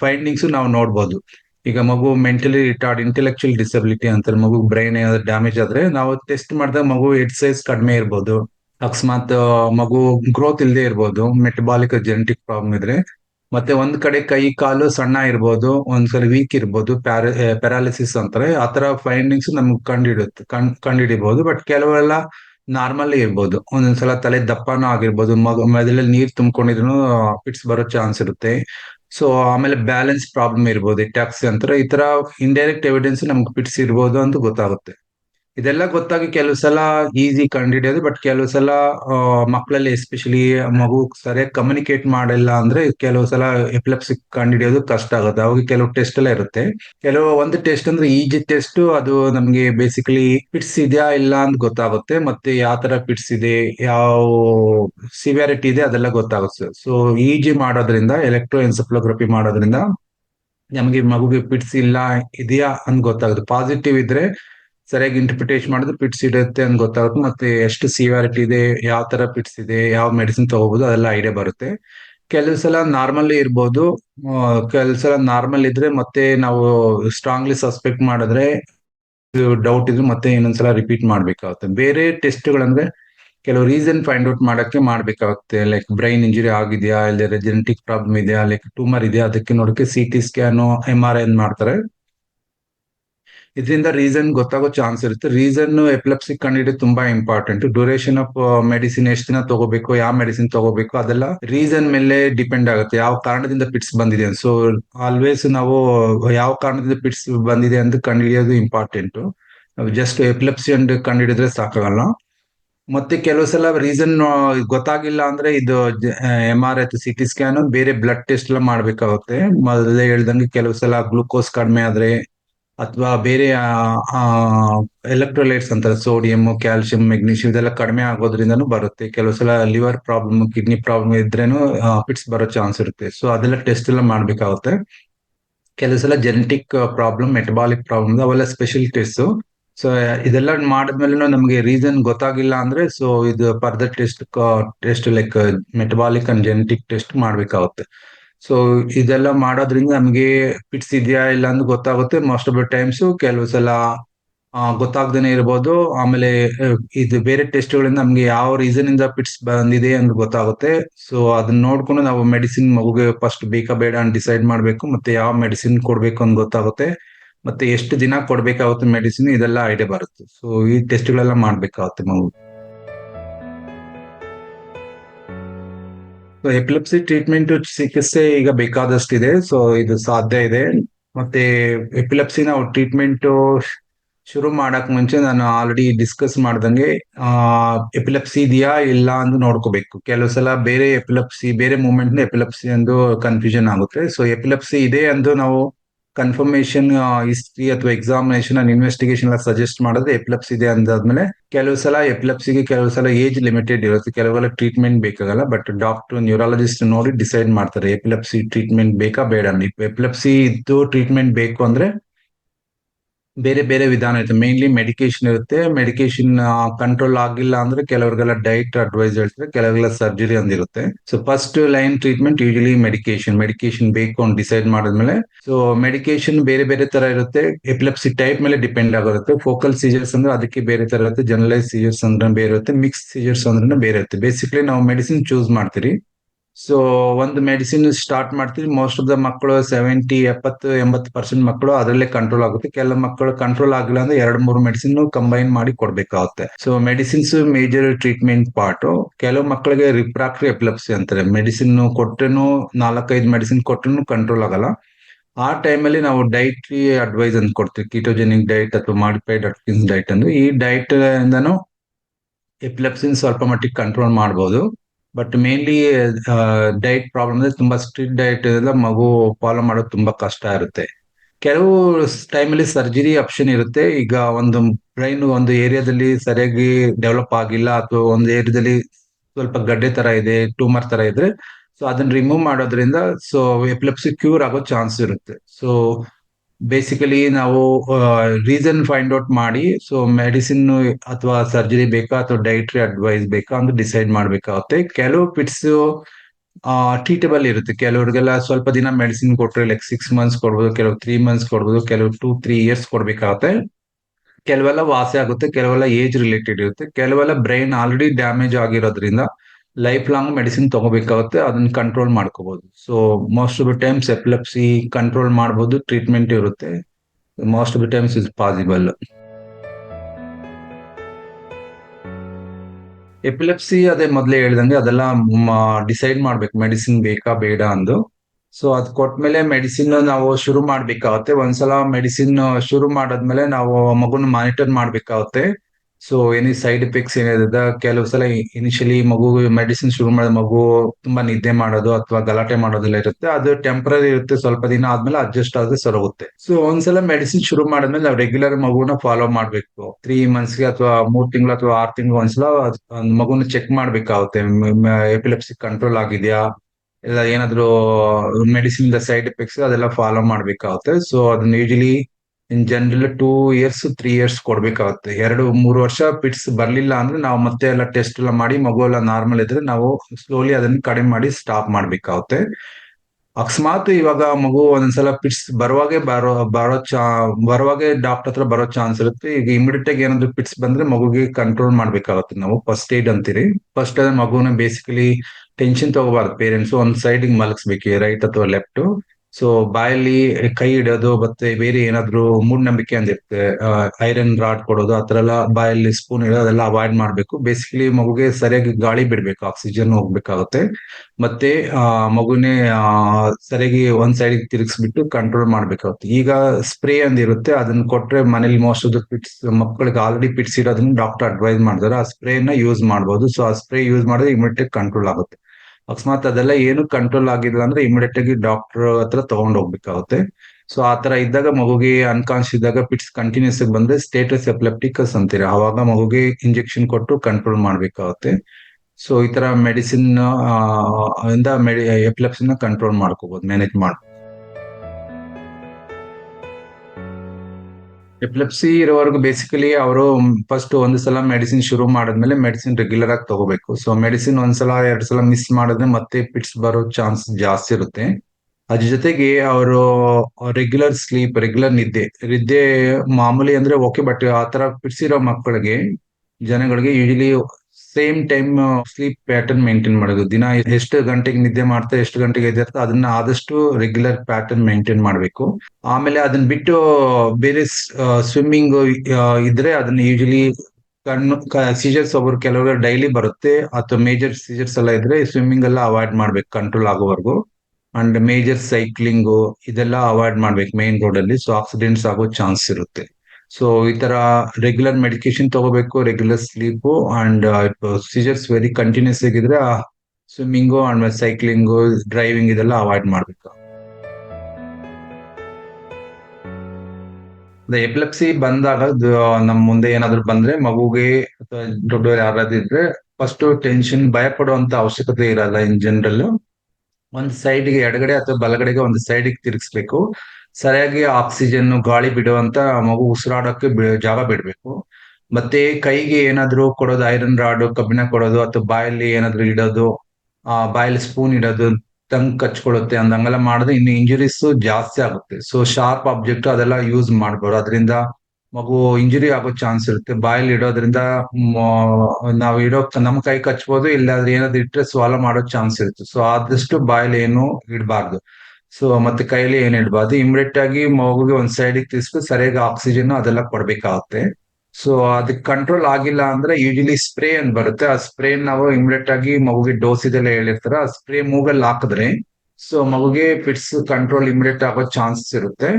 ಫೈಂಡಿಂಗ್ಸ್ ನಾವು ನೋಡ್ಬೋದು. ಈಗ ಮಗು ಮೆಂಟಲಿ ರಿಟಾರ್ಡ್ ಇಂಟೆಲೆಕ್ಚುಯಲ್ ಡಿಸಬಿಲಿಟಿ ಅಂತಾರೆ. ಮಗು ಬ್ರೈನ್ ಏನಾದ್ರು ಡ್ಯಾಮೇಜ್ ಆದ್ರೆ ನಾವು ಟೆಸ್ಟ್ ಮಾಡಿದಾಗ ಮಗು ಹೆಡ್ ಸೈಜ್ ಕಡಿಮೆ ಇರ್ಬೋದು. ಅಕಸ್ಮಾತ್ ಮಗು ಗ್ರೋತ್ ಇಲ್ಲದೆ ಇರ್ಬೋದು. ಮೆಟಬಾಲಿಕ್ ಜೆನೆಟಿಕ್ ಪ್ರಾಬ್ಲಮ್ ಇದ್ರೆ. ಮತ್ತೆ ಒಂದ್ ಕಡೆ ಕೈ ಕಾಲು ಸಣ್ಣ ಇರ್ಬೋದು. ಒಂದ್ಸಲ ವೀಕ್ ಇರ್ಬೋದು. ಪ್ಯಾರ ಪ್ಯಾರಾಲಿಸಿಸ್ ಅಂತಾರೆ. ಆತರ ಫೈಂಡಿಂಗ್ಸ್ ನಮ್ಗೆ ಕಂಡಿಡುತ್ತೆ, ಕಣ್ ಕಂಡಿಡಿಬಹುದು ಬಟ್ ಕೆಲವೆಲ್ಲ ನಾರ್ಮಲ್ ಇರ್ಬೋದು. ಒಂದೊಂದ್ಸಲ ತಲೆ ದಪ್ಪನೂ ಆಗಿರ್ಬೋದು. ಮಗ ಮೇಲೆ ನೀರ್ ತುಂಬಿಕೊಂಡಿದ್ರು ಪಿಟ್ಸ್ ಬರೋ ಚಾನ್ಸ್ ಇರುತ್ತೆ. ಸೊ ಆಮೇಲೆ ಬ್ಯಾಲೆನ್ಸ್ ಪ್ರಾಬ್ಲಮ್ ಇರ್ಬೋದು ಟ್ಯಾಕ್ಸ್ ಅಂತ ಈ ತರ ಇಂಡೈರೆಕ್ಟ್ ಎವಿಡೆನ್ಸ್ ನಮ್ಗೆ ಪಿಟ್ಸ್ ಇರ್ಬೋದು ಅಂತ ಗೊತ್ತಾಗುತ್ತೆ. ಇದೆಲ್ಲ ಗೊತ್ತಾಗಿ ಕೆಲವು ಸಲ ಈಸಿ ಕಂಡುಹಿಡಿಯೋದು ಬಟ್ ಕೆಲವು ಸಲ ಮಕ್ಕಳಲ್ಲಿ ಎಸ್ಪೆಷಲಿ ಮಗು ಸರಿಯಾಗಿ ಕಮ್ಯುನಿಕೇಟ್ ಮಾಡಿಲ್ಲ ಅಂದ್ರೆ ಕೆಲವು ಸಲ ಎಪ್ಲೆಪ್ಸಿ ಕಂಡುಹಿಡಿಯೋದು ಕಷ್ಟ ಆಗುತ್ತೆ. ಅವಾಗ ಕೆಲವು ಟೆಸ್ಟ್ ಎಲ್ಲ ಇರುತ್ತೆ. ಕೆಲವು ಒಂದು ಟೆಸ್ಟ್ ಅಂದ್ರೆ ಈಜಿ ಟೆಸ್ಟ್ ಅದು ನಮ್ಗೆ ಬೇಸಿಕಲಿ ಪಿಟ್ಸ್ ಇದೆಯಾ ಇಲ್ಲ ಅಂತ ಗೊತ್ತಾಗುತ್ತೆ. ಮತ್ತೆ ಯಾವ ತರ ಪಿಟ್ಸ್ ಇದೆ, ಯಾವ ಸಿವಿಯಾರಿಟಿ ಇದೆ ಅದೆಲ್ಲ ಗೊತ್ತಾಗುತ್ತೆ. ಸೊ ಈಜಿ ಮಾಡೋದ್ರಿಂದ ಎಲೆಕ್ಟ್ರೋ ಎನ್ಸೆಫ್ಲೋಗ್ರಫಿ ಮಾಡೋದ್ರಿಂದ ನಮಗೆ ಮಗುಗೆ ಪಿಟ್ಸ್ ಇಲ್ಲ, ಇದೆಯಾ ಅಂತ ಗೊತ್ತಾಗುತ್ತೆ. ಪಾಸಿಟಿವ್ ಇದ್ರೆ ಸರಿಯಾಗಿ ಇಂಟರ್ಪ್ರಿಟೇಷನ್ ಮಾಡಿದ್ರೆ ಪಿಟ್ಸ್ ಇಡುತ್ತೆ ಅಂತ ಗೊತ್ತಾಗುತ್ತೆ. ಮತ್ತೆ ಎಷ್ಟು ಸಿವಿಯಾರಿಟಿ ಇದೆ, ಯಾವ ತರ ಪಿಟ್ಸ್ ಇದೆ, ಯಾವ ಮೆಡಿಸಿನ್ ತಗೋಬಹುದು ಅದೆಲ್ಲ ಐಡಿಯಾ ಬರುತ್ತೆ. ಕೆಲವು ಸಲ ನಾರ್ಮಲ್ ಇರ್ಬೋದು. ಕೆಲವು ಸಲ ನಾರ್ಮಲ್ ಇದ್ರೆ ಮತ್ತೆ ನಾವು ಸ್ಟ್ರಾಂಗ್ಲಿ ಸಸ್ಪೆಕ್ಟ್ ಮಾಡಿದ್ರೆ ಡೌಟ್ ಇದ್ರೆ ಮತ್ತೆ ಇನ್ನೊಂದ್ಸಲ ರಿಪೀಟ್ ಮಾಡ್ಬೇಕಾಗುತ್ತೆ. ಬೇರೆ ಟೆಸ್ಟ್ಗಳಂದ್ರೆ ಕೆಲವು ರೀಸನ್ ಫೈಂಡ್ ಔಟ್ ಮಾಡಕ್ಕೆ ಮಾಡ್ಬೇಕಾಗುತ್ತೆ. ಲೈಕ್ ಬ್ರೈನ್ ಇಂಜುರಿ ಆಗಿದೆಯಾ ಇಲ್ಲ ಜೆನೆಟಿಕ್ ಪ್ರಾಬ್ಲಮ್ ಇದೆಯಾ ಲೈಕ್ ಟ್ಯೂಮರ್ ಇದೆಯಾ, ಅದಕ್ಕೆ ನೋಡಕ್ಕೆ C T scan M R I ಮಾಡ್ತಾರೆ. ಇದರಿಂದ ರೀಸನ್ ಗೊತ್ತಾಗೋ ಚಾನ್ಸ್ ಇರುತ್ತೆ. ರೀಸನ್ ಎಪ್ಲೆಪ್ಸಿ ಕಂಡಿಡಿ ತುಂಬಾ ಇಂಪಾರ್ಟೆಂಟ್ ಡ್ಯೂರೇಷನ್ ಆಫ್ ಮೆಡಿಸಿನ್ ಎಷ್ಟು ದಿನ ತಗೋಬೇಕು, ಯಾವ ಮೆಡಿಸಿನ್ ತಗೋಬೇಕು, ಅದೆಲ್ಲ ರೀಸನ್ ಮೇಲೆ ಡಿಪೆಂಡ್ ಆಗುತ್ತೆ. ಯಾವ ಕಾರಣದಿಂದ ಪಿಟ್ಸ್ ಬಂದಿದೆ ಸೊ ಆಲ್ವೇಸ್ ನಾವು ಯಾವ ಕಾರಣದಿಂದ ಪಿಟ್ಸ್ ಬಂದಿದೆ ಅಂತ ಕಂಡುಹಿಡಿಯೋದು ಇಂಪಾರ್ಟೆಂಟ್ ಜಸ್ಟ್ ಎಪ್ಲೆಪ್ಸಿ ಅಂಡ್ ಕಂಡುಹಿಡಿದ್ರೆ ಸಾಕಾಗಲ್ಲ. ಮತ್ತೆ ಕೆಲವು ಸಲ ರೀಸನ್ ಗೊತ್ತಾಗಿಲ್ಲ ಅಂದ್ರೆ ಇದು M R I C T scan ಬೇರೆ ಬ್ಲಡ್ ಟೆಸ್ಟ್ ಎಲ್ಲ ಮಾಡ್ಬೇಕಾಗುತ್ತೆ. ಮೊದಲೇ ಹೇಳ್ದಂಗೆ ಕೆಲವು ಸಲ ಗ್ಲೂಕೋಸ್ ಕಡಿಮೆ ಆದ್ರೆ ಅಥವಾ ಬೇರೆ ಎಲೆಕ್ಟ್ರೋಲೈಟ್ಸ್ ಅಂತಾರೆ ಸೋಡಿಯಂ ಕ್ಯಾಲ್ಸಿಯಂ ಮೆಗ್ನೀಷಿಯಂ ಇದೆಲ್ಲ ಕಡಿಮೆ ಆಗೋದ್ರಿಂದನೂ ಬರುತ್ತೆ. ಕೆಲವು ಸಲ ಲಿವರ್ ಪ್ರಾಬ್ಲಮ್ ಕಿಡ್ನಿ ಪ್ರಾಬ್ಲಮ್ ಇದ್ರೇನು ಫಿಟ್ಸ್ ಬರೋ ಚಾನ್ಸ್ ಇರುತ್ತೆ. ಸೊ ಅದೆಲ್ಲ ಟೆಸ್ಟ್ ಎಲ್ಲ ಮಾಡ್ಬೇಕಾಗುತ್ತೆ. ಕೆಲವು ಸಲ ಜೆನೆಟಿಕ್ ಪ್ರಾಬ್ಲಮ್ ಮೆಟಬಾಲಿಕ್ ಪ್ರಾಬ್ಲಮ್ ಅವೆಲ್ಲ ಸ್ಪೆಷಲ್ ಟೆಸ್ಟ್ ಸೊ ಇದೆಲ್ಲ ಮಾಡಿದ್ಮೇಲೆ ನಮಗೆ ರೀಸನ್ ಗೊತ್ತಾಗಿಲ್ಲ ಅಂದ್ರೆ ಸೊ ಇದು further test test like metabolic and genetic test ಮಾಡ್ಬೇಕಾಗುತ್ತೆ. ಸೊ ಇದೆಲ್ಲ ಮಾಡೋದ್ರಿಂದ ನಮಗೆ ಪಿಟ್ಸ್ ಇದೆಯಾ ಇಲ್ಲ ಅಂತ ಗೊತ್ತಾಗುತ್ತೆ. ಮೋಸ್ಟ್ ಆಫ್ ದ ಟೈಮ್ಸ್ ಕೆಲವು ಸಲ ಗೊತ್ತಾಗ್ದೇನೆ ಇರ್ಬೋದು. ಆಮೇಲೆ ಇದು ಬೇರೆ ಟೆಸ್ಟ್ಗಳಿಂದ ನಮ್ಗೆ ಯಾವ ರೀಸನ್ ಇಂದ ಪಿಟ್ಸ್ ಬಂದಿದೆ ಅಂತ ಗೊತ್ತಾಗುತ್ತೆ. ಸೊ ಅದನ್ನ ನೋಡ್ಕೊಂಡು ನಾವು ಮೆಡಿಸಿನ್ ಮಗುಗೆ ಫಸ್ಟ್ ಬೇಕಾ ಬೇಡ ಅಂತ ಡಿಸೈಡ್ ಮಾಡಬೇಕು. ಮತ್ತೆ ಯಾವ ಮೆಡಿಸಿನ್ ಕೊಡ್ಬೇಕು ಅಂತ ಗೊತ್ತಾಗುತ್ತೆ. ಮತ್ತೆ ಎಷ್ಟು ದಿನ ಕೊಡ್ಬೇಕಾಗುತ್ತೆ ಮೆಡಿಸಿನ್ ಇದೆಲ್ಲ ಐಡಿಯಾ ಬರುತ್ತೆ. ಸೊ ಈ ಟೆಸ್ಟ್ಗಳೆಲ್ಲ ಮಾಡ್ಬೇಕಾಗುತ್ತೆ ಮಗು. ಸೊ ಎಪಿಲೆಪ್ಸಿ ಟ್ರೀಟ್ಮೆಂಟ್ ಚಿಕಿತ್ಸೆ ಈಗ ಬೇಕಾದಷ್ಟಿದೆ. ಸೊ ಇದು ಸಾಧ್ಯ ಇದೆ. ಮತ್ತೆ ಎಪಿಲೆಪ್ಸಿನ ಟ್ರೀಟ್ಮೆಂಟ್ ಶುರು ಮಾಡಕ್ ಮುಂಚೆ ನಾನು ಆಲ್ರೆಡಿ ಡಿಸ್ಕಸ್ ಮಾಡ್ದಂಗೆ ಎಪಿಲೆಪ್ಸಿ ಇದೆಯಾ ಇಲ್ಲ ಅಂತ ನೋಡ್ಕೋಬೇಕು. ಕೆಲವು ಸಲ ಬೇರೆ ಎಪಿಲೆಪ್ಸಿ ಬೇರೆ ಮೂಮೆಂಟ್ ಎಪಿಲೆಪ್ಸಿ ಎಂದು ಕನ್ಫ್ಯೂಷನ್ ಆಗುತ್ತೆ. ಸೊ ಎಪಿಲೆಪ್ಸಿ ಇದೆ ಎಂದು ನಾವು ಕನ್ಫರ್ಮೇಶನ್ ಹಿಸ್ಟ್ರಿ ಅಥವಾ ಎಕ್ಸಾಮಿನೇಷನ್ ಅಂಡ್ ಇನ್ವೆಸ್ಟಿಗೇಷನ್ ಎಲ್ಲ ಸಜೆಸ್ಟ್ ಮಾಡಿದ್ರೆ ಎಪ್ಲಪ್ಸ್ ಇದೆ ಅಂದಾದ್ಮೇಲೆ ಕೆಲವು ಸಲ ಎಪ್ಲಪ್ಸಿಗೆ ಕೆಲವು ಸಲ ಏಜ್ ಲಿಮಿಟೆಡ್ ಇರುತ್ತೆ. ಕೆಲವೆಲ್ಲ ಟ್ರೀಟ್ಮೆಂಟ್ ಬೇಕಾಗಲ್ಲ ಬಟ್ ಡಾಕ್ಟರ್ ನ್ಯೂರಾಲಜಿಸ್ಟ್ ನೋಡಿ ಡಿಸೈಡ್ ಮಾಡ್ತಾರೆ ಎಪ್ಲಪ್ಸಿ ಟ್ರೀಟ್ಮೆಂಟ್ ಬೇಕಾ ಬೇಡ ಎಪ್ಲಪ್ಸಿ ಇದ್ದು ಟ್ರೀಟ್ಮೆಂಟ್ ಬೇಕು ಅಂದ್ರೆ ಬೇರೆ ಬೇರೆ ವಿಧಾನ ಇರುತ್ತೆ. ಮೇನ್ಲಿ ಮೆಡಿಕೇಶನ್ ಇರುತ್ತೆ. ಮೆಡಿಕೇಶನ್ ಕಂಟ್ರೋಲ್ ಆಗಿಲ್ಲ ಅಂದ್ರೆ ಕೆಲವರಿಗೆಲ್ಲ ಡೈಟ್ ಅಡ್ವೈಸ್ ಹೇಳ್ತಾರೆ. ಕೆಲವರಿಗೆಲ್ಲ surgery ಅಂದಿರುತ್ತೆ. So first line treatment usually medication medication ಬೇಕು ಅಂತ ಡಿಸೈಡ್ ಮಾಡಿದ್ಮೇಲೆ ಸೊ ಮೆಡಿಕೇಶನ್ ಬೇರೆ ಬೇರೆ ತರ ಇರುತ್ತೆ. ಎಪಿಲೆಪ್ಸಿ ಟೈಪ್ ಮೇಲೆ ಡಿಪೆಂಡ್ ಆಗಿರುತ್ತೆ. ಫೋಕಲ್ ಸೀಜರ್ಸ್ ಅಂದ್ರೆ ಅದಕ್ಕೆ ಬೇರೆ ತರ ಇರುತ್ತೆ. ಜನರಲೈಸ್ ಸೀಜರ್ಸ್ ಅಂದ್ರೆ ಬೇರೆ ಇರುತ್ತೆ. ಮಿಕ್ಸ್ ಸೀಜರ್ಸ್ ಅಂದ್ರೆ ಬೇರೆ ಇರುತ್ತೆ. ಬೇಸಿಕಲಿ ನಾವು ಮೆಡಿಸಿನ್ ಚೂಸ್ ಮಾಡ್ತೀರಿ. ಸೊ ಒಂದು ಮೆಡಿಸಿನ್ ಸ್ಟಾರ್ಟ್ ಮಾಡ್ತೀವಿ. ಮೋಸ್ಟ್ ಆಫ್ ದ ಮಕ್ಕಳು ಸೆವೆಂಟಿ ಎಪ್ಪತ್ತು, ಎಂಬತ್ತು ಪರ್ಸೆಂಟ್ ಮಕ್ಕಳು ಅದರಲ್ಲೇ ಕಂಟ್ರೋಲ್ ಆಗುತ್ತೆ. ಕೆಲವು ಮಕ್ಕಳು ಕಂಟ್ರೋಲ್ ಆಗಿಲ್ಲ ಅಂದ್ರೆ ಎರಡು, ಮೂರು ಮೆಡಿಸಿನ್ ಕಂಬೈನ್ ಮಾಡಿ ಕೊಡ್ಬೇಕಾಗುತ್ತೆ. So medicines major treatment part ಕೆಲವು ಮಕ್ಕಳಿಗೆ ರಿಪ್ರಾಕ್ಟ್ರಿ ಎಪಿಲೆಪ್ಸಿ ಅಂತಾರೆ. ಮೆಡಿಸಿನ್ ಕೊಟ್ಟನು ನಾಲ್ಕೈದು ಮೆಡಿಸಿನ್ ಕೊಟ್ಟನು ಕಂಟ್ರೋಲ್ ಆಗಲ್ಲ. ಆ ಟೈಮಲ್ಲಿ ನಾವು ಡೈಟ್ರಿ ಅಡ್ವೈಸ್ ಅಂತ ಕೊಡ್ತೀವಿ. ಕೀಟೋಜೆನಿಕ್ ಡೈಟ್ ಅಥವಾ ಮಾಡಿಫೈಡ್ ಅಟ್ಕಿನ್ಸ್ ಡೈಟ್ ಅಂದ್ರೆ ಈ ಡೈಟ್ ಇಂದನು ಎಪಿಲೆಪ್ಸಿನ್ ಸ್ವಲ್ಪ ಮಟ್ಟಿಗೆ ಕಂಟ್ರೋಲ್ ಮಾಡಬಹುದು ಬಟ್ ಮೇನ್ಲಿ ಡಯಟ್ ಪ್ರಾಬ್ಲಮ್ ಅಂದ್ರೆ ತುಂಬಾ ಸ್ಟ್ರಿಕ್ಟ್ ಡಯಟ್ ಎಲ್ಲ ಮಗು ಫಾಲೋ ಮಾಡೋದು ತುಂಬಾ ಕಷ್ಟ ಇರುತ್ತೆ. ಕೆಲವು ಟೈಮಲ್ಲಿ ಸರ್ಜರಿ ಆಪ್ಷನ್ ಇರುತ್ತೆ. ಈಗ ಒಂದು ಬ್ರೈನ್ ಒಂದು ಏರಿಯಾದಲ್ಲಿ ಸರಿಯಾಗಿ ಡೆವಲಪ್ ಆಗಿಲ್ಲ ಅಥವಾ ಒಂದು ಏರಿಯಾದಲ್ಲಿ ಸ್ವಲ್ಪ ಗಡ್ಡೆ ತರ ಇದೆ ಟ್ಯೂಮರ್ ತರ ಇದ್ರೆ ಸೊ ಅದನ್ನ ರಿಮೂವ್ ಮಾಡೋದ್ರಿಂದ ಸೊ ಎಪ್ಲೆಪ್ಸಿ ಕ್ಯೂರ್ ಆಗೋ ಚಾನ್ಸ್ ಇರುತ್ತೆ. ಸೊ ಬೇಸಿಕಲಿ ನಾವು ರೀಸನ್ ಫೈಂಡ್ ಔಟ್ ಮಾಡಿ ಸೊ ಮೆಡಿಸಿನ್ ಅಥವಾ ಸರ್ಜರಿ ಬೇಕಾ ಅಥವಾ ಡೈಟ್ರಿ ಅಡ್ವೈಸ್ ಬೇಕಾ ಅಂತ ಡಿಸೈಡ್ ಮಾಡ್ಬೇಕಾಗುತ್ತೆ. ಕೆಲವು ಪಿಟ್ಸ್ ಟ್ರೀಟಬಲ್ ಇರುತ್ತೆ. ಕೆಲವ್ರಿಗೆಲ್ಲ ಸ್ವಲ್ಪ ದಿನ ಮೆಡಿಸಿನ್ ಕೊಟ್ರೆ ಲೈಕ್ ಸಿಕ್ಸ್ ಮಂತ್ಸ್ ಕೊಡ್ಬೋದು, ಕೆಲವು ತ್ರೀ ಮಂತ್ಸ್ ಕೊಡ್ಬೋದು, ಕೆಲವು ಟೂ ತ್ರೀ ಇಯರ್ಸ್ ಕೊಡ್ಬೇಕಾಗುತ್ತೆ. ಕೆಲವೆಲ್ಲ ವಾಸಿ ಆಗುತ್ತೆ, ಕೆಲವೆಲ್ಲ ಏಜ್ ರಿಲೇಟೆಡ್ ಇರುತ್ತೆ. ಕೆಲವೆಲ್ಲ ಬ್ರೈನ್ ಆಲ್ರೆಡಿ ಡ್ಯಾಮೇಜ್ ಆಗಿರೋದ್ರಿಂದ ಲೈಫ್ ಲಾಂಗ್ ಮೆಡಿಸಿನ್ ತಗೋಬೇಕಾಗುತ್ತೆ, ಅದನ್ನ ಕಂಟ್ರೋಲ್ ಮಾಡ್ಕೋಬಹುದು so most of the times epilepsy control ಮಾಡಬಹುದು ಟ್ರೀಟ್ಮೆಂಟ್ ಇರುತ್ತೆ. Most of the times is possible epilepsy ಅದೇ ಮೊದಲೇ ಹೇಳ್ದಂಗೆ ಅದೆಲ್ಲ ಡಿಸೈಡ್ ಮಾಡ್ಬೇಕು. ಮೆಡಿಸಿನ್ ಬೇಕಾ, ಬೇಡ ಅಂದು. ಸೊ ಅದ್ ಕೊಟ್ಮೇಲೆ ಮೆಡಿಸಿನ್ ನಾವು ಶುರು ಮಾಡ್ಬೇಕಾಗುತ್ತೆ. ಒಂದ್ಸಲ ಮೆಡಿಸಿನ್ ಶುರು ಮಾಡಾದ್ಮೇಲೆ ನಾವು ಮಗುನ ಮಾನಿಟರ್ ಮಾಡ್ಬೇಕಾಗುತ್ತೆ. ಸೊ ಎನಿ ಸೈಡ್ ಎಫೆಕ್ಟ್ಸ್ ಏನಿದೆ ಕೆಲವು ಸಲ ಇನಿಷಿಯಲಿ ಮಗು ಮೆಡಿಸಿನ್ ಶುರು ಮಾಡಿದ ಮಗು ತುಂಬಾ ನಿದ್ದೆ ಮಾಡೋದು ಅಥವಾ ಗಲಾಟೆ ಮಾಡೋದೆಲ್ಲ ಇರುತ್ತೆ. ಅದು ಟೆಂಪರರಿ ಇರುತ್ತೆ, ಸ್ವಲ್ಪ ದಿನ ಆದ್ಮೇಲೆ ಅಡ್ಜಸ್ಟ್ ಆದ್ರೆ ಸರೋಗುತ್ತೆ ಸೊ ಒಂದ್ಸಲ ಮೆಡಿಸಿನ್ ಶುರು ಮಾಡಿದ್ಮೇಲೆ ನಾವು ರೆಗ್ಯುಲರ್ ಮಗುನ ಫಾಲೋ ಮಾಡ್ಬೇಕು. ತ್ರೀ ಮಂತ್ಸ್ಗೆ ಅಥವಾ ಮೂರ್ ತಿಂಗಳು ಅಥವಾ ಆರ್ ತಿಂಗಳು ಒಂದ್ಸಲ ಮಗುನ ಚೆಕ್ ಮಾಡ್ಬೇಕಾಗುತ್ತೆ. ಎಪಿಲೆಪ್ಸಿ ಕಂಟ್ರೋಲ್ ಆಗಿದೆಯಾ? ಇಲ್ಲ ಏನಾದ್ರು ಮೆಡಿಸಿನ್ ಸೈಡ್ ಎಫೆಕ್ಟ್ಸ್ ಅದೆಲ್ಲ ಫಾಲೋ ಮಾಡ್ಬೇಕಾಗುತ್ತೆ. ಸೊ ಅದನ್ನ usually in general two years three years ಕೊಡ್ಬೇಕಾಗುತ್ತೆ. ಎರಡು, ಮೂರು ವರ್ಷ ಪಿಟ್ಸ್ ಬರ್ಲಿಲ್ಲ ಅಂದ್ರೆ ನಾವು ಮತ್ತೆ ಎಲ್ಲ ಟೆಸ್ಟ್ ಎಲ್ಲ ಮಾಡಿ, ಮಗು ಎಲ್ಲ ನಾರ್ಮಲ್ ಇದ್ರೆ ನಾವು ಸ್ಲೋಲಿ ಅದನ್ನ ಕಡಿಮೆ ಮಾಡಿ ಸ್ಟಾಪ್ ಮಾಡ್ಬೇಕಾಗುತ್ತೆ. ಅಕಸ್ಮಾತ್ ಇವಾಗ ಮಗು ಒಂದ್ಸಲ ಪಿಟ್ಸ್ ಬರುವಾಗೆ ಬರೋ ಬರೋ ಚಾ, ಬರುವಾಗೆ ಡಾಕ್ಟರ್ ಹತ್ರ ಬರೋ ಚಾನ್ಸ್ ಇರುತ್ತೆ. ಈಗ ಇಮಿಡಿಯೇಟ್ ಆಗಿ ಏನಾದ್ರು ಪಿಟ್ಸ್ ಬಂದ್ರೆ ಮಗುಗೆ ಕಂಟ್ರೋಲ್ ಮಾಡ್ಬೇಕಾಗುತ್ತೆ ನಾವು. ಫಸ್ಟ್ ಏಡ್ ಅಂತೀರಿ. ಫಸ್ಟ್ ಅದ್ರ ಮಗುನ ಬೇಸಿಕಲಿ ಟೆನ್ಷನ್ ತಗೋಬಾರ್ದು. ಪೇರೆಂಟ್ಸ್ ಒಂದ್ ಸೈಡ್ ಮಲಗಿಸ್ಬೇಕು ರೈಟ್ ಅಥವಾ ಲೆಫ್ಟ್ ಸೊ ಬಾಯಲ್ಲಿ ಕೈ ಇಡೋದು ಮತ್ತೆ ಬೇರೆ ಏನಾದ್ರು ಮೂಢನಂಬಿಕೆ ಅಂದಿರುತ್ತೆ ಐರನ್ ರಾಡ್ ಕೊಡೋದು, ಆ ಥರ ಎಲ್ಲ ಬಾಯಲ್ಲಿ ಸ್ಪೂನ್ ಇಡೋದು ಅದೆಲ್ಲ ಅವಾಯ್ಡ್ ಮಾಡ್ಬೇಕು. ಬೇಸಿಕಲಿ ಮಗುಗೆ ಸರಿಯಾಗಿ ಗಾಳಿ ಬಿಡ್ಬೇಕು ಆಕ್ಸಿಜನ್ ಹೋಗ್ಬೇಕಾಗುತ್ತೆ. ಮತ್ತೆ, ಆ, ಮಗುನೇ ಸರಿಯಾಗಿ ಒಂದ್ ಸೈಡ್ ತಿರುಗಿಸ್ಬಿಟ್ಟು ಕಂಟ್ರೋಲ್ ಮಾಡ್ಬೇಕಾಗುತ್ತೆ. ಈಗ ಸ್ಪ್ರೇ ಅಂದಿರುತ್ತೆ ಅದನ್ನ ಕೊಟ್ರೆ ಮನೇಲಿ ಮೋಸ್ಟ್ ಆಫ್ ದ ಪಿಟ್ಸ್ ಮಕ್ಕಳಿಗೆ ಆಲ್ರೆಡಿ ಪಿಟ್ಸ್ ಇರೋದನ್ನ ಡಾಕ್ಟರ್ ಅಡ್ವೈಸ್ ಮಾಡಿದಾರೆ ಆ ಸ್ಪ್ರೇನ ಯೂಸ್ ಮಾಡ್ಬೋದು. ಸೊ ಆ ಸ್ಪ್ರೇ ಯೂಸ್ ಮಾಡಿದ್ರೆ ಇಮಿಡಿಯೇಟ್ ಕಂಟ್ರೋಲ್ ಆಗುತ್ತೆ. ಅಕಸ್ಮಾತ್ ಅದೆಲ್ಲ ಏನು ಕಂಟ್ರೋಲ್ ಆಗಿಲ್ಲ ಅಂದ್ರೆ ಇಮಿಡಿಯೇಟ್ ಆಗಿ ಡಾಕ್ಟರ್ ಹತ್ರ ತಗೊಂಡ್ ಹೋಗ್ಬೇಕಾಗುತ್ತೆ. ಸೊ ಆ ತರ ಇದ್ದಾಗ ಮಗುಗೆ ಅನ್ಕಾನ್ಶಿಯಸ್ ಇದ್ದಾಗ ಪಿಟ್ಸ್ ಕಂಟಿನ್ಯೂಸ್ ಬಂದ್ರೆ ಸ್ಟೇಟಸ್ ಎಪ್ಲೆಪ್ಟಿಕಸ್ ಅಂತೀರ. ಅವಾಗ ಮಗುಗೆ ಇಂಜೆಕ್ಷನ್ ಕೊಟ್ಟು ಕಂಟ್ರೋಲ್ ಮಾಡ್ಬೇಕಾಗುತ್ತೆ. ಸೊ ಈ ತರ ಮೆಡಿಸಿನ್ ಇಂದ ಎಪ್ಲೆಪ್ಸಿನ ಕಂಟ್ರೋಲ್ ಮಾಡ್ಕೋಬಹುದು ಮ್ಯಾನೇಜ್ ಮಾಡ್ ಎಪಿಲೆಪ್ಸಿ ಇರೋವರೆಗೂ ಬೇಸಿಕಲಿ ಅವರು ಫಸ್ಟ್ ಒಂದು ಸಲ ಮೆಡಿಸಿನ್ ಶುರು ಮಾಡಿದ್ಮೇಲೆ ಮೆಡಿಸಿನ್ ರೆಗ್ಯುಲರ್ ಆಗಿ ತಗೋಬೇಕು. ಸೊ ಮೆಡಿಸಿನ್ ಒಂದ್ಸಲ ಎರಡು ಸಲ ಮಿಸ್ ಮಾಡಿದ್ರೆ ಮತ್ತೆ ಪಿಟ್ಸ್ ಬರೋ ಚಾನ್ಸ್ ಜಾಸ್ತಿ ಇರುತ್ತೆ. ಅದ್ರ ಜೊತೆಗೆ ಅವರು ರೆಗ್ಯುಲರ್ ಸ್ಲೀಪ್ ರೆಗ್ಯುಲರ್ ನಿದ್ದೆ. ನಿದ್ದೆ ಮಾಮೂಲಿ ಅಂದ್ರೆ ಓಕೆ ಬಟ್ ಆ ತರ ಪಿಟ್ಸ್ ಇರೋ ಮಕ್ಕಳಿಗೆ, ಜನಗಳಿಗೆ usually same time sleep pattern maintain ಮಾಡೋದು. ದಿನ ಎಷ್ಟು ಗಂಟೆಗೆ ನಿದ್ದೆ ಮಾಡ್ತಾ ಎಷ್ಟು ಗಂಟೆಗೆ ಎದ್ದಿರ್ತಾ ಅದನ್ನ ಆದಷ್ಟು ರೆಗ್ಯುಲರ್ ಪ್ಯಾಟರ್ನ್ ಮೇಂಟೈನ್ ಮಾಡಬೇಕು. ಆಮೇಲೆ ಅದನ್ನ ಬಿಟ್ಟು ಬೇರೆ ಸ್ವಿಮ್ಮಿಂಗ್ ಇದ್ರೆ ಅದನ್ನ ಯೂಶಲಿ ಕಣ್ಣು ಸೀಜರ್ಸ್ ಒಬ್ಬರು ಕೆಲವರು ಡೈಲಿ ಬರುತ್ತೆ. ಅಥವಾ ಮೇಜರ್ ಸೀಜರ್ಸ್ ಎಲ್ಲ ಇದ್ರೆ ಸ್ವಿಮ್ಮಿಂಗ್ ಎಲ್ಲ ಅವಾಯ್ಡ್ ಮಾಡ್ಬೇಕು ಕಂಟ್ರೋಲ್ ಆಗೋವರೆಗೂ. ಅಂಡ್ ಮೇಜರ್ ಸೈಕ್ಲಿಂಗ್ ಇದೆಲ್ಲ ಅವಾಯ್ಡ್ ಮಾಡ್ಬೇಕು ಮೇನ್ ರೋಡ್ ಅಲ್ಲಿ. ಸೊ ಆಕ್ಸಿಡೆಂಟ್ಸ್ ಆಗೋ ಚಾನ್ಸ್ ಇರುತ್ತೆ. ಸೊ ಈ ತರ ರೆಗ್ಯುಲರ್ ಮೆಡಿಕೇಶನ್ ತಗೋಬೇಕು regular sleep and seizures very continuous ಆಗಿದ್ರೆ ಸ್ವಿಮ್ಮಿಂಗು ಅಂಡ್ ಸೈಕ್ಲಿಂಗು ಡ್ರೈವಿಂಗ್ ಇದೆಲ್ಲ ಅವಾಯ್ಡ್ ಮಾಡ್ಬೇಕು. ಎಪಿಲೆಪ್ಸಿ ಬಂದಾಗ ನಮ್ ಮುಂದೆ ಏನಾದ್ರು ಬಂದ್ರೆ, ಮಗುಗೆ ಅಥವಾ ದೊಡ್ಡವರು ಯಾರಾದ್ರು ಇದ್ರೆ ಫಸ್ಟ್ ಟೆನ್ಷನ್ ಭಯ ಪಡುವಂತ ಅವಶ್ಯಕತೆ ಇರಲ್ಲ ಇನ್ ಜನರಲ್ ಒಂದ್ ಸೈಡ್ಗೆ ಎಡಗಡೆ ಅಥವಾ ಬಲಗಡೆಗೆ ಒಂದು ಸೈಡ್ಗೆ ತಿರುಗಿಸ್ಬೇಕು. ಸರಿಯಾಗಿ ಆಕ್ಸಿಜನ್ ಗಾಳಿ ಬಿಡುವಂತ ಮಗು ಉಸಿರಾಡೋಕೆ ಜಾಗ ಬಿಡ್ಬೇಕು. ಮತ್ತೆ ಕೈಗೆ ಏನಾದ್ರು ಕೊಡೋದು ಐರನ್ ರಾಡ್ ಕಬ್ಬಿಣ ಕೊಡೋದು, ಅಥವಾ ಬಾಯಲ್ಲಿ ಏನಾದ್ರು ಇಡೋದು, ಆ, ಬಾಯಲ್ಲಿ ಸ್ಪೂನ್ ಇಡೋದು, ತಂಗ್ ಕಚ್ಕೊಳುತ್ತೆ ಅಂದಂಗೆಲ್ಲ ಮಾಡಿದ್ರೆ ಇನ್ನು ಇಂಜುರೀಸ್ ಜಾಸ್ತಿ ಆಗುತ್ತೆ. ಸೊ ಶಾರ್ಪ್ ಆಬ್ಜೆಕ್ಟ್ ಅದೆಲ್ಲ ಯೂಸ್ ಮಾಡ್ಬೋದು. ಅದರಿಂದ ಮಗು ಇಂಜುರಿ ಆಗೋ ಚಾನ್ಸ್ ಇರುತ್ತೆ. ಬಾಯಲ್ಲಿ ಇಡೋದ್ರಿಂದ ನಾವು ಇಡೋ ನಮ್ ಕೈ ಕಚ್ಬೋದು, ಇಲ್ಲಾದ್ರೆ ಏನಾದ್ರು ಇಟ್ಟರೆ ಸ್ವಾಲೋ ಮಾಡೋ ಚಾನ್ಸ್ ಇರುತ್ತೆ. ಸೊ ಆದಷ್ಟು ಬಾಯಲ್ಲಿ ಏನು ಇಡಬಾರ್ದು. ಸೊ ಮತ್ತೆ ಕೈಯಲ್ಲಿ ಏನ್ ಇಡಬಾರ್ದು ಇಮ್ರೆಟ್ ಆಗಿ ಮಗುಗೆ ಒಂದ್ ಸೈಡಿಗೆ ತಿರ್ಸ್ಕೊಂಡು ಸರಿಯಾಗಿ ಆಕ್ಸಿಜನ್ ಅದೆಲ್ಲ ಕೊಡ್ಬೇಕಾಗುತ್ತೆ. ಸೊ ಅದಕ್ಕೆ ಕಂಟ್ರೋಲ್ ಆಗಿಲ್ಲ ಅಂದ್ರೆ ಯೂಶಲಿ ಸ್ಪ್ರೇ ಅಂತ ಬರುತ್ತೆ. ಆ ಸ್ಪ್ರೇ ನಾವು ಇಮ್ರೆಟ್ ಆಗಿ ಮಗುಗೆ ಡೋಸ್ ಇದೆಲ್ಲ ಹೇಳಿರ್ತಾರ, ಆ ಸ್ಪ್ರೇ ಮೂಗಲ್ಲಿ ಹಾಕಿದ್ರೆ ಸೊ ಮಗುಗೆ ಫಿಟ್ಸ್ ಕಂಟ್ರೋಲ್ ಇಮಿಡಿಯೇಟ್ ಆಗೋ ಚಾನ್ಸಸ್ ಇರುತ್ತೆ.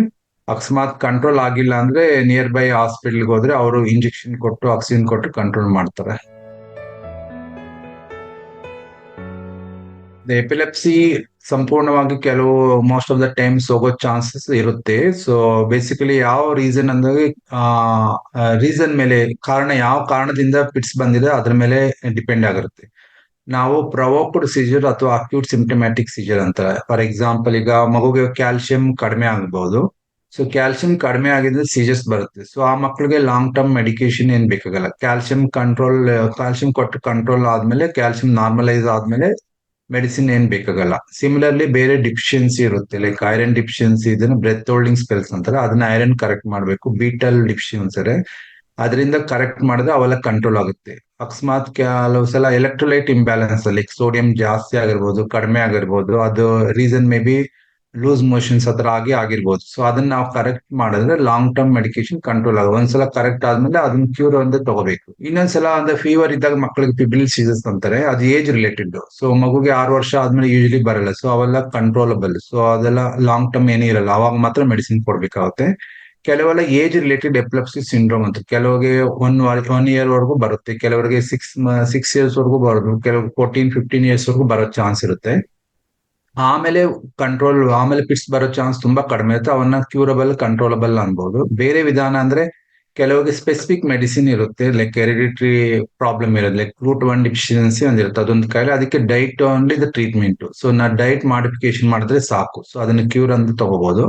ಅಕಸ್ಮಾತ್ ಕಂಟ್ರೋಲ್ ಆಗಿಲ್ಲ ಅಂದ್ರೆ ನಿಯರ್ ಬೈ ಹಾಸ್ಪಿಟಲ್ಗೆ ಹೋದ್ರೆ ಅವರು ಇಂಜೆಕ್ಷನ್ ಕೊಟ್ಟು ಆಕ್ಸಿಜನ್ ಕೊಟ್ಟು ಕಂಟ್ರೋಲ್ ಮಾಡ್ತಾರೆ. ಎಪಿಲೆಪ್ಸಿ ಸಂಪೂರ್ಣವಾಗಿ ಕೆಲವು ಮೋಸ್ಟ್ ಆಫ್ ದ ಟೈಮ್ಸ್ ಹೋಗೋ ಚಾನ್ಸಸ್ ಇರುತ್ತೆ. ಸೊ ಬೇಸಿಕಲಿ ಯಾವ ರೀಸನ್ ಅಂದ್ರೆ ರೀಸನ್ ಮೇಲೆ, ಕಾರಣ ಯಾವ ಕಾರಣದಿಂದ ಪಿಟ್ಸ್ ಬಂದಿದೆ, ಅದ್ರ ಮೇಲೆ ಡಿಪೆಂಡ್ ಆಗಿರುತ್ತೆ. ನಾವು ಪ್ರವೋಕ್ಡ್ ಸೀಜರ್ ಅಥವಾ ಅಕ್ಯೂಟ್ ಸಿಂಪ್ಟಮ್ಯಾಟಿಕ್ ಸೀಜರ್ ಅಂತ ಫಾರ್ ಎಕ್ಸಾಂಪಲ್ ಈಗ ಮಗುಗೆ ಕ್ಯಾಲ್ಸಿಯಂ ಕಡಿಮೆ ಆಗಬಹುದು ಸೊ ಕ್ಯಾಲ್ಸಿಯಂ ಕಡಿಮೆ ಆಗಿದ್ರೆ ಸೀಜರ್ಸ್ ಬರುತ್ತೆ. ಸೊ ಆ ಮಕ್ಕಳಿಗೆ ಲಾಂಗ್ ಟರ್ಮ್ ಮೆಡಿಕೇಶನ್ ಏನ್ ಬೇಕಾಗಲ್ಲ. ಕ್ಯಾಲ್ಸಿಯಂ ಕಂಟ್ರೋಲ್ ಕ್ಯಾಲ್ಸಿಯಂ ಕೊಟ್ಟು ಕಂಟ್ರೋಲ್ ಆದ್ಮೇಲೆ ಕ್ಯಾಲ್ಸಿಯಂ ನಾರ್ಮಲೈಸ್ ಆದ್ಮೇಲೆ ಮೆಡಿಸಿನ್ ಏನ್ ಬೇಕಾಗಲ್ಲ. ಸಿಮಿಲರ್ಲಿ ಬೇರೆ ಡಿಫಿಷಿಯನ್ಸಿ ಇರುತ್ತೆ. ಲೈಕ್ ಐರನ್ ಡಿಫಿಷಿಯನ್ಸಿ ಇದನ್ನ ಬ್ರೆತ್ ಹೋಲ್ಡಿಂಗ್ ಸ್ಪೆಲ್ಸ್ ಅಂತಾರೆ. ಅದನ್ನ ಐರನ್ ಕರೆಕ್ಟ್ ಮಾಡಬೇಕು. ಬೀಟಲ್ ಡಿಫಿಷಿಯನ್ಸಿ ಅದರಿಂದ ಕರೆಕ್ಟ್ ಮಾಡಿದ್ರೆ ಅವೆಲ್ಲ ಕಂಟ್ರೋಲ್ ಆಗುತ್ತೆ. ಅಕಸ್ಮಾತ್ ಕೆಲವು ಸಲ ಎಲೆಕ್ಟ್ರೋಲೈಟ್ ಇಂಬ್ಯಾಲೆನ್ಸ್ ಲೈಕ್ ಸೋಡಿಯಂ ಜಾಸ್ತಿ ಆಗಿರ್ಬೋದು, ಕಡಿಮೆ ಆಗಿರ್ಬೋದು, ಅದು reason may be loose motions ಹತ್ರ ಆಗಿ ಆಗಿರ್ಬೋದು. ಸೊ ಅದನ್ನ ನಾವು ಕರೆಕ್ಟ್ ಮಾಡಿದ್ರೆ ಲಾಂಗ್ ಟರ್ಮ್ ಮೆಡಿಕೇಶನ್ ಕಂಟ್ರೋಲ್ ಆಗ ಒಂದ್ಸಲ ಕರೆಕ್ಟ್ ಆದ್ಮೇಲೆ ಅದನ್ನ ಕ್ಯೂರ್ ಅಂತ ತಗೋಬೇಕು. ಇನ್ನೊಂದ್ಸಲ ಅಂದ್ರೆ ಫೀವರ್ ಇದ್ದಾಗ ಮಕ್ಕಳಿಗೆ ಪಿಬಿಲ್ ಸೀಸಸ್ ಅಂತಾರೆ. ಅದು ಏಜ್ ರಿಲೇಟೆಡ್ ಸೊ ಮಗುಗೆ ಆರು ವರ್ಷ ಆದ್ಮೇಲೆ ಯೂಶಲಿ ಬರಲ್ಲ. ಸೊ ಅವೆಲ್ಲ ಕಂಟ್ರೋಲಬಲ್ ಸೊ ಅದೆಲ್ಲ ಲಾಂಗ್ ಟರ್ಮ್ ಏನೂ ಇರಲ್ಲ. ಅವಾಗ ಮಾತ್ರ ಮೆಡಿಸಿನ್ ಕೊಡ್ಬೇಕಾಗುತ್ತೆ. ಕೆಲವೆಲ್ಲ ಏಜ್ ರಿಲೇಟೆಡ್ ಎಪ್ಲಪ್ಸಿ ಸಿಂಡ್ರೋಮ್ ಅಂತ. ಕೆಲವರಿಗೆ ಒನ್ ಒನ್ ಇಯರ್ ವರೆಗೂ ಬರುತ್ತೆ. ಕೆಲವರಿಗೆ ಸಿಕ್ಸ್ ಸಿಕ್ಸ್ ಇಯರ್ಸ್ ವರೆಗೂ ಬರೋದು. ಕೆಲವು ಫೋರ್ಟೀನ್ ಫಿಫ್ಟೀನ್ ಇಯರ್ಸ್ ವರೆಗೂ ಬರೋ ಚಾನ್ಸ್ ಇರುತ್ತೆ. ಆಮೇಲೆ ಕಂಟ್ರೋಲ್ ಆಮೇಲೆ ಪಿಟ್ಸ್ ಬರೋ ಚಾನ್ಸ್ ತುಂಬಾ ಕಡಿಮೆ. ಇರುತ್ತೆ ಅವನ್ನ ಕ್ಯೂರಬಲ್ ಕಂಟ್ರೋಲಬಲ್ ಅನ್ಬೋದು. ಬೇರೆ ವಿಧಾನ ಅಂದ್ರೆ ಕೆಲವರಿಗೆ ಸ್ಪೆಸಿಫಿಕ್ ಮೆಡಿಸಿನ್ ಇರುತ್ತೆ. ಲೈಕ್ ಹೆರಿಡಿಟ್ರಿ ಪ್ರಾಬ್ಲಮ್ ಇರೋದು ಲೈಕ್ ರೂಟ್ ಒನ್ ಡಿಫಿಷಿಯನ್ಸಿ ಒಂದಿರುತ್ತೆ ಅದೊಂದು ಕಾಯಿಲೆ ಅದಕ್ಕೆ diet only the treatment so ನಾ ಡೈಟ್ ಮಾಡಿಫಿಕೇಶನ್ ಮಾಡಿದ್ರೆ ಸಾಕು. ಸೊ ಅದನ್ನ ಕ್ಯೂರ್ ಅಂತ ತಗೋಬಹುದು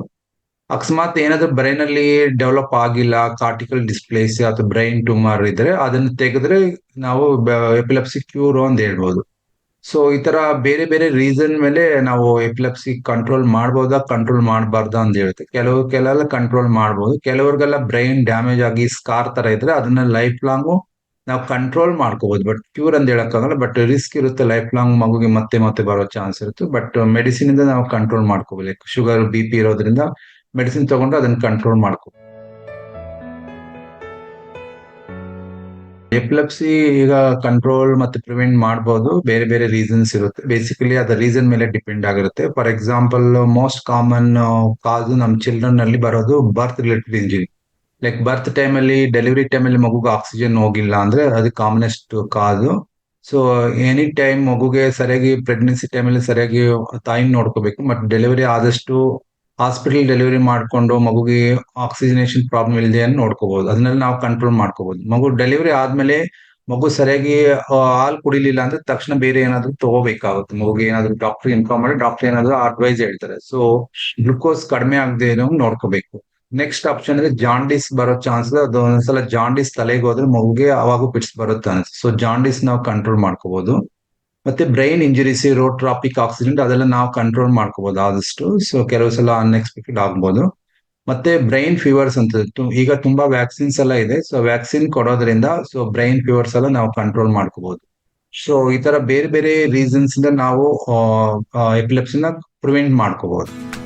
ಅಕಸ್ಮಾತ್ ಏನಾದ್ರೂ ಬ್ರೈನ್ ಅಲ್ಲಿ ಡೆವಲಪ್ ಆಗಿಲ್ಲ ಕಾರ್ಟಿಕಲ್ ಡಿಸ್ಪ್ಲೇಸ್ ಅಥವಾ ಬ್ರೈನ್ ಟ್ಯೂಮರ್ ಇದ್ರೆ ಅದನ್ನ ತೆಗೆದ್ರೆ ನಾವು ಎಪಿಲೆಪ್ಸಿ ಕ್ಯೂರ್ ಅಂತ ಹೇಳ್ಬೋದು. ಸೊ ಈ ತರ ಬೇರೆ ಬೇರೆ ರೀಸನ್ ಮೇಲೆ ನಾವು ಎಪಿಲೆಪ್ಸಿ ಕಂಟ್ರೋಲ್ ಮಾಡ್ಬೋದಾ ಕಂಟ್ರೋಲ್ ಮಾಡಬಾರ್ದ ಅಂತ ಹೇಳುತ್ತೆ ಕೆಲವು, ಕೆಲವೆಲ್ಲ ಕಂಟ್ರೋಲ್ ಮಾಡ್ಬೋದು. ಕೆಲವ್ರಿಗೆಲ್ಲ ಬ್ರೈನ್ ಡ್ಯಾಮೇಜ್ ಆಗಿ ಸ್ಕಾರ್ ತರ ಇದ್ರೆ ಅದನ್ನ ಲೈಫ್ ಲಾಂಗ್ ನಾವು ಕಂಟ್ರೋಲ್ ಮಾಡ್ಕೋಬಹುದು ಬಟ್ ಕ್ಯೂರ್ ಅಂತ ಹೇಳಕ್ಕಾಗಲ್ಲ ಬಟ್ ರಿಸ್ಕ್ ಇರುತ್ತೆ ಲೈಫ್ ಲಾಂಗ್ ಮಗುಗೆ ಮತ್ತೆ ಮತ್ತೆ ಬರೋ ಚಾನ್ಸ್ ಇರುತ್ತೆ. ಬಟ್ ಮೆಡಿಸಿನ್ ಇಂದ ನಾವು ಕಂಟ್ರೋಲ್ ಮಾಡ್ಕೋಬೇಕು ಶುಗರ್ ಬಿ ಪಿ ಇರೋದ್ರಿಂದ ಮೆಡಿಸಿನ್ ತಗೊಂಡು ಅದನ್ನ ಕಂಟ್ರೋಲ್ ಮಾಡ್ಕೋ ಎಪಿಲೆಪ್ಸಿ ಈಗ ಕಂಟ್ರೋಲ್ ಮತ್ತೆ ಪ್ರಿವೆಂಟ್ ಮಾಡಬಹುದು ಬೇರೆ ಬೇರೆ ರೀಸನ್ಸ್ ಇರುತ್ತೆ. ಬೇಸಿಕಲಿ ಅದ ರೀಸನ್ ಮೇಲೆ ಡಿಪೆಂಡ್ ಆಗಿರುತ್ತೆ. ಫಾರ್ ಎಕ್ಸಾಂಪಲ್ ಮೋಸ್ಟ್ ಕಾಮನ್ ಕಾಸು ನಮ್ ಚಿಲ್ಡ್ರನ್ನಲ್ಲಿ ಬರೋದು birth related injury like birth time ಅಲ್ಲಿ ಡೆಲಿವರಿ ಟೈಮ್ ಅಲ್ಲಿ ಮಗುಗೆ ಆಕ್ಸಿಜನ್ ಹೋಗಿಲ್ಲ ಅಂದ್ರೆ ಅದು ಕಾಮನೆಸ್ಟ್ ಕಾಸು ಸೊ ಎನಿ ಟೈಮ್ ಮಗುಗೆ ಸರಿಯಾಗಿ ಪ್ರೆಗ್ನೆನ್ಸಿ ಟೈಮ್ ಅಲ್ಲಿ ಸರಿಯಾಗಿ ತಾಯಿ ನೋಡ್ಕೋಬೇಕು. ಬಟ್ ಡೆಲಿವರಿ ಆದಷ್ಟು ಹಾಸ್ಪಿಟಲ್ ಡೆಲಿವರಿ ಮಾಡ್ಕೊಂಡು ಮಗುಗೆ ಆಕ್ಸಿಜನೇಷನ್ ಪ್ರಾಬ್ಲಮ್ ಇಲ್ಲದೆ ನೋಡ್ಕೋಬಹುದು ಅದನ್ನೆಲ್ಲ ನಾವು ಕಂಟ್ರೋಲ್ ಮಾಡ್ಕೋಬಹುದು ಮಗು ಡೆಲಿವರಿ ಆದ್ಮೇಲೆ ಮಗು ಸರಿಯಾಗಿ ಹಾಲು ಕುಡಿಲಿಲ್ಲ ಅಂದ್ರೆ ತಕ್ಷಣ ಬೇರೆ ಏನಾದ್ರು ತಗೋಬೇಕಾಗುತ್ತೆ. ಮಗುಗೆ ಏನಾದ್ರು ಡಾಕ್ಟರ್ ಇನ್ಫಾರ್ಮ್ ಮಾಡಿ ಡಾಕ್ಟರ್ ಏನಾದ್ರು ಅಡ್ವೈಸ್ ಹೇಳ್ತಾರೆ. ಸೊ ಗ್ಲುಕೋಸ್ ಕಡಿಮೆ ಆಗದೆ ಇರೋ ನೋಡ್ಕೋಬೇಕು. ನೆಕ್ಸ್ಟ್ ಆಪ್ಷನ್ ಅಂದ್ರೆ ಜಾಂಡಿಸ್ ಬರೋ ಚಾನ್ಸ್ ಅದು ಒಂದೊಂದ್ಸಲ ಜಾಂಡಿಸ್ ತಲೆಗೆ ಹೋದ್ರೆ ಮಗುಗೆ ಅವಾಗೂ ಪಿಟ್ಸ್ ಬರುತ್ತೆ ಅನ್ಸುತ್ತೆ ಸೊ ಜಾಂಡಿಸ್ ನಾವು ಕಂಟ್ರೋಲ್ ಮಾಡ್ಕೋಬಹುದು ಮತ್ತೆ ಬ್ರೈನ್ ಇಂಜುರೀಸ್ ಟ್ರಾಪಿಕ್ ಆಕ್ಸಿಡೆಂಟ್ ಅದೆಲ್ಲ ನಾವು ಕಂಟ್ರೋಲ್ ಮಾಡ್ಕೋಬಹುದು ಆದಷ್ಟು. ಸೊ ಕೆಲವು ಸಲ ಅನ್ಎಕ್ಸ್ಪೆಕ್ಟೆಡ್ ಆಗ್ಬೋದು. ಮತ್ತೆ ಬ್ರೈನ್ ಫೀವರ್ಸ್ ಅಂತ ಈಗ ತುಂಬಾ ವ್ಯಾಕ್ಸಿನ್ಸ್ ಎಲ್ಲ ಇದೆ. ಸೊ ವ್ಯಾಕ್ಸಿನ್ ಕೊಡೋದ್ರಿಂದ ಸೊ ಬ್ರೈನ್ ಫೀವರ್ಸ್ ಎಲ್ಲ ನಾವು ಕಂಟ್ರೋಲ್ ಮಾಡ್ಕೋಬಹುದು ಸೊ ಈ ತರ ಬೇರೆ ಬೇರೆ ರೀಸನ್ಸ್ ಇಂದ ನಾವು ಎಪಿಲೆಪ್ಸಿನ ಪ್ರಿವೆಂಟ್ ಮಾಡ್ಕೋಬಹುದು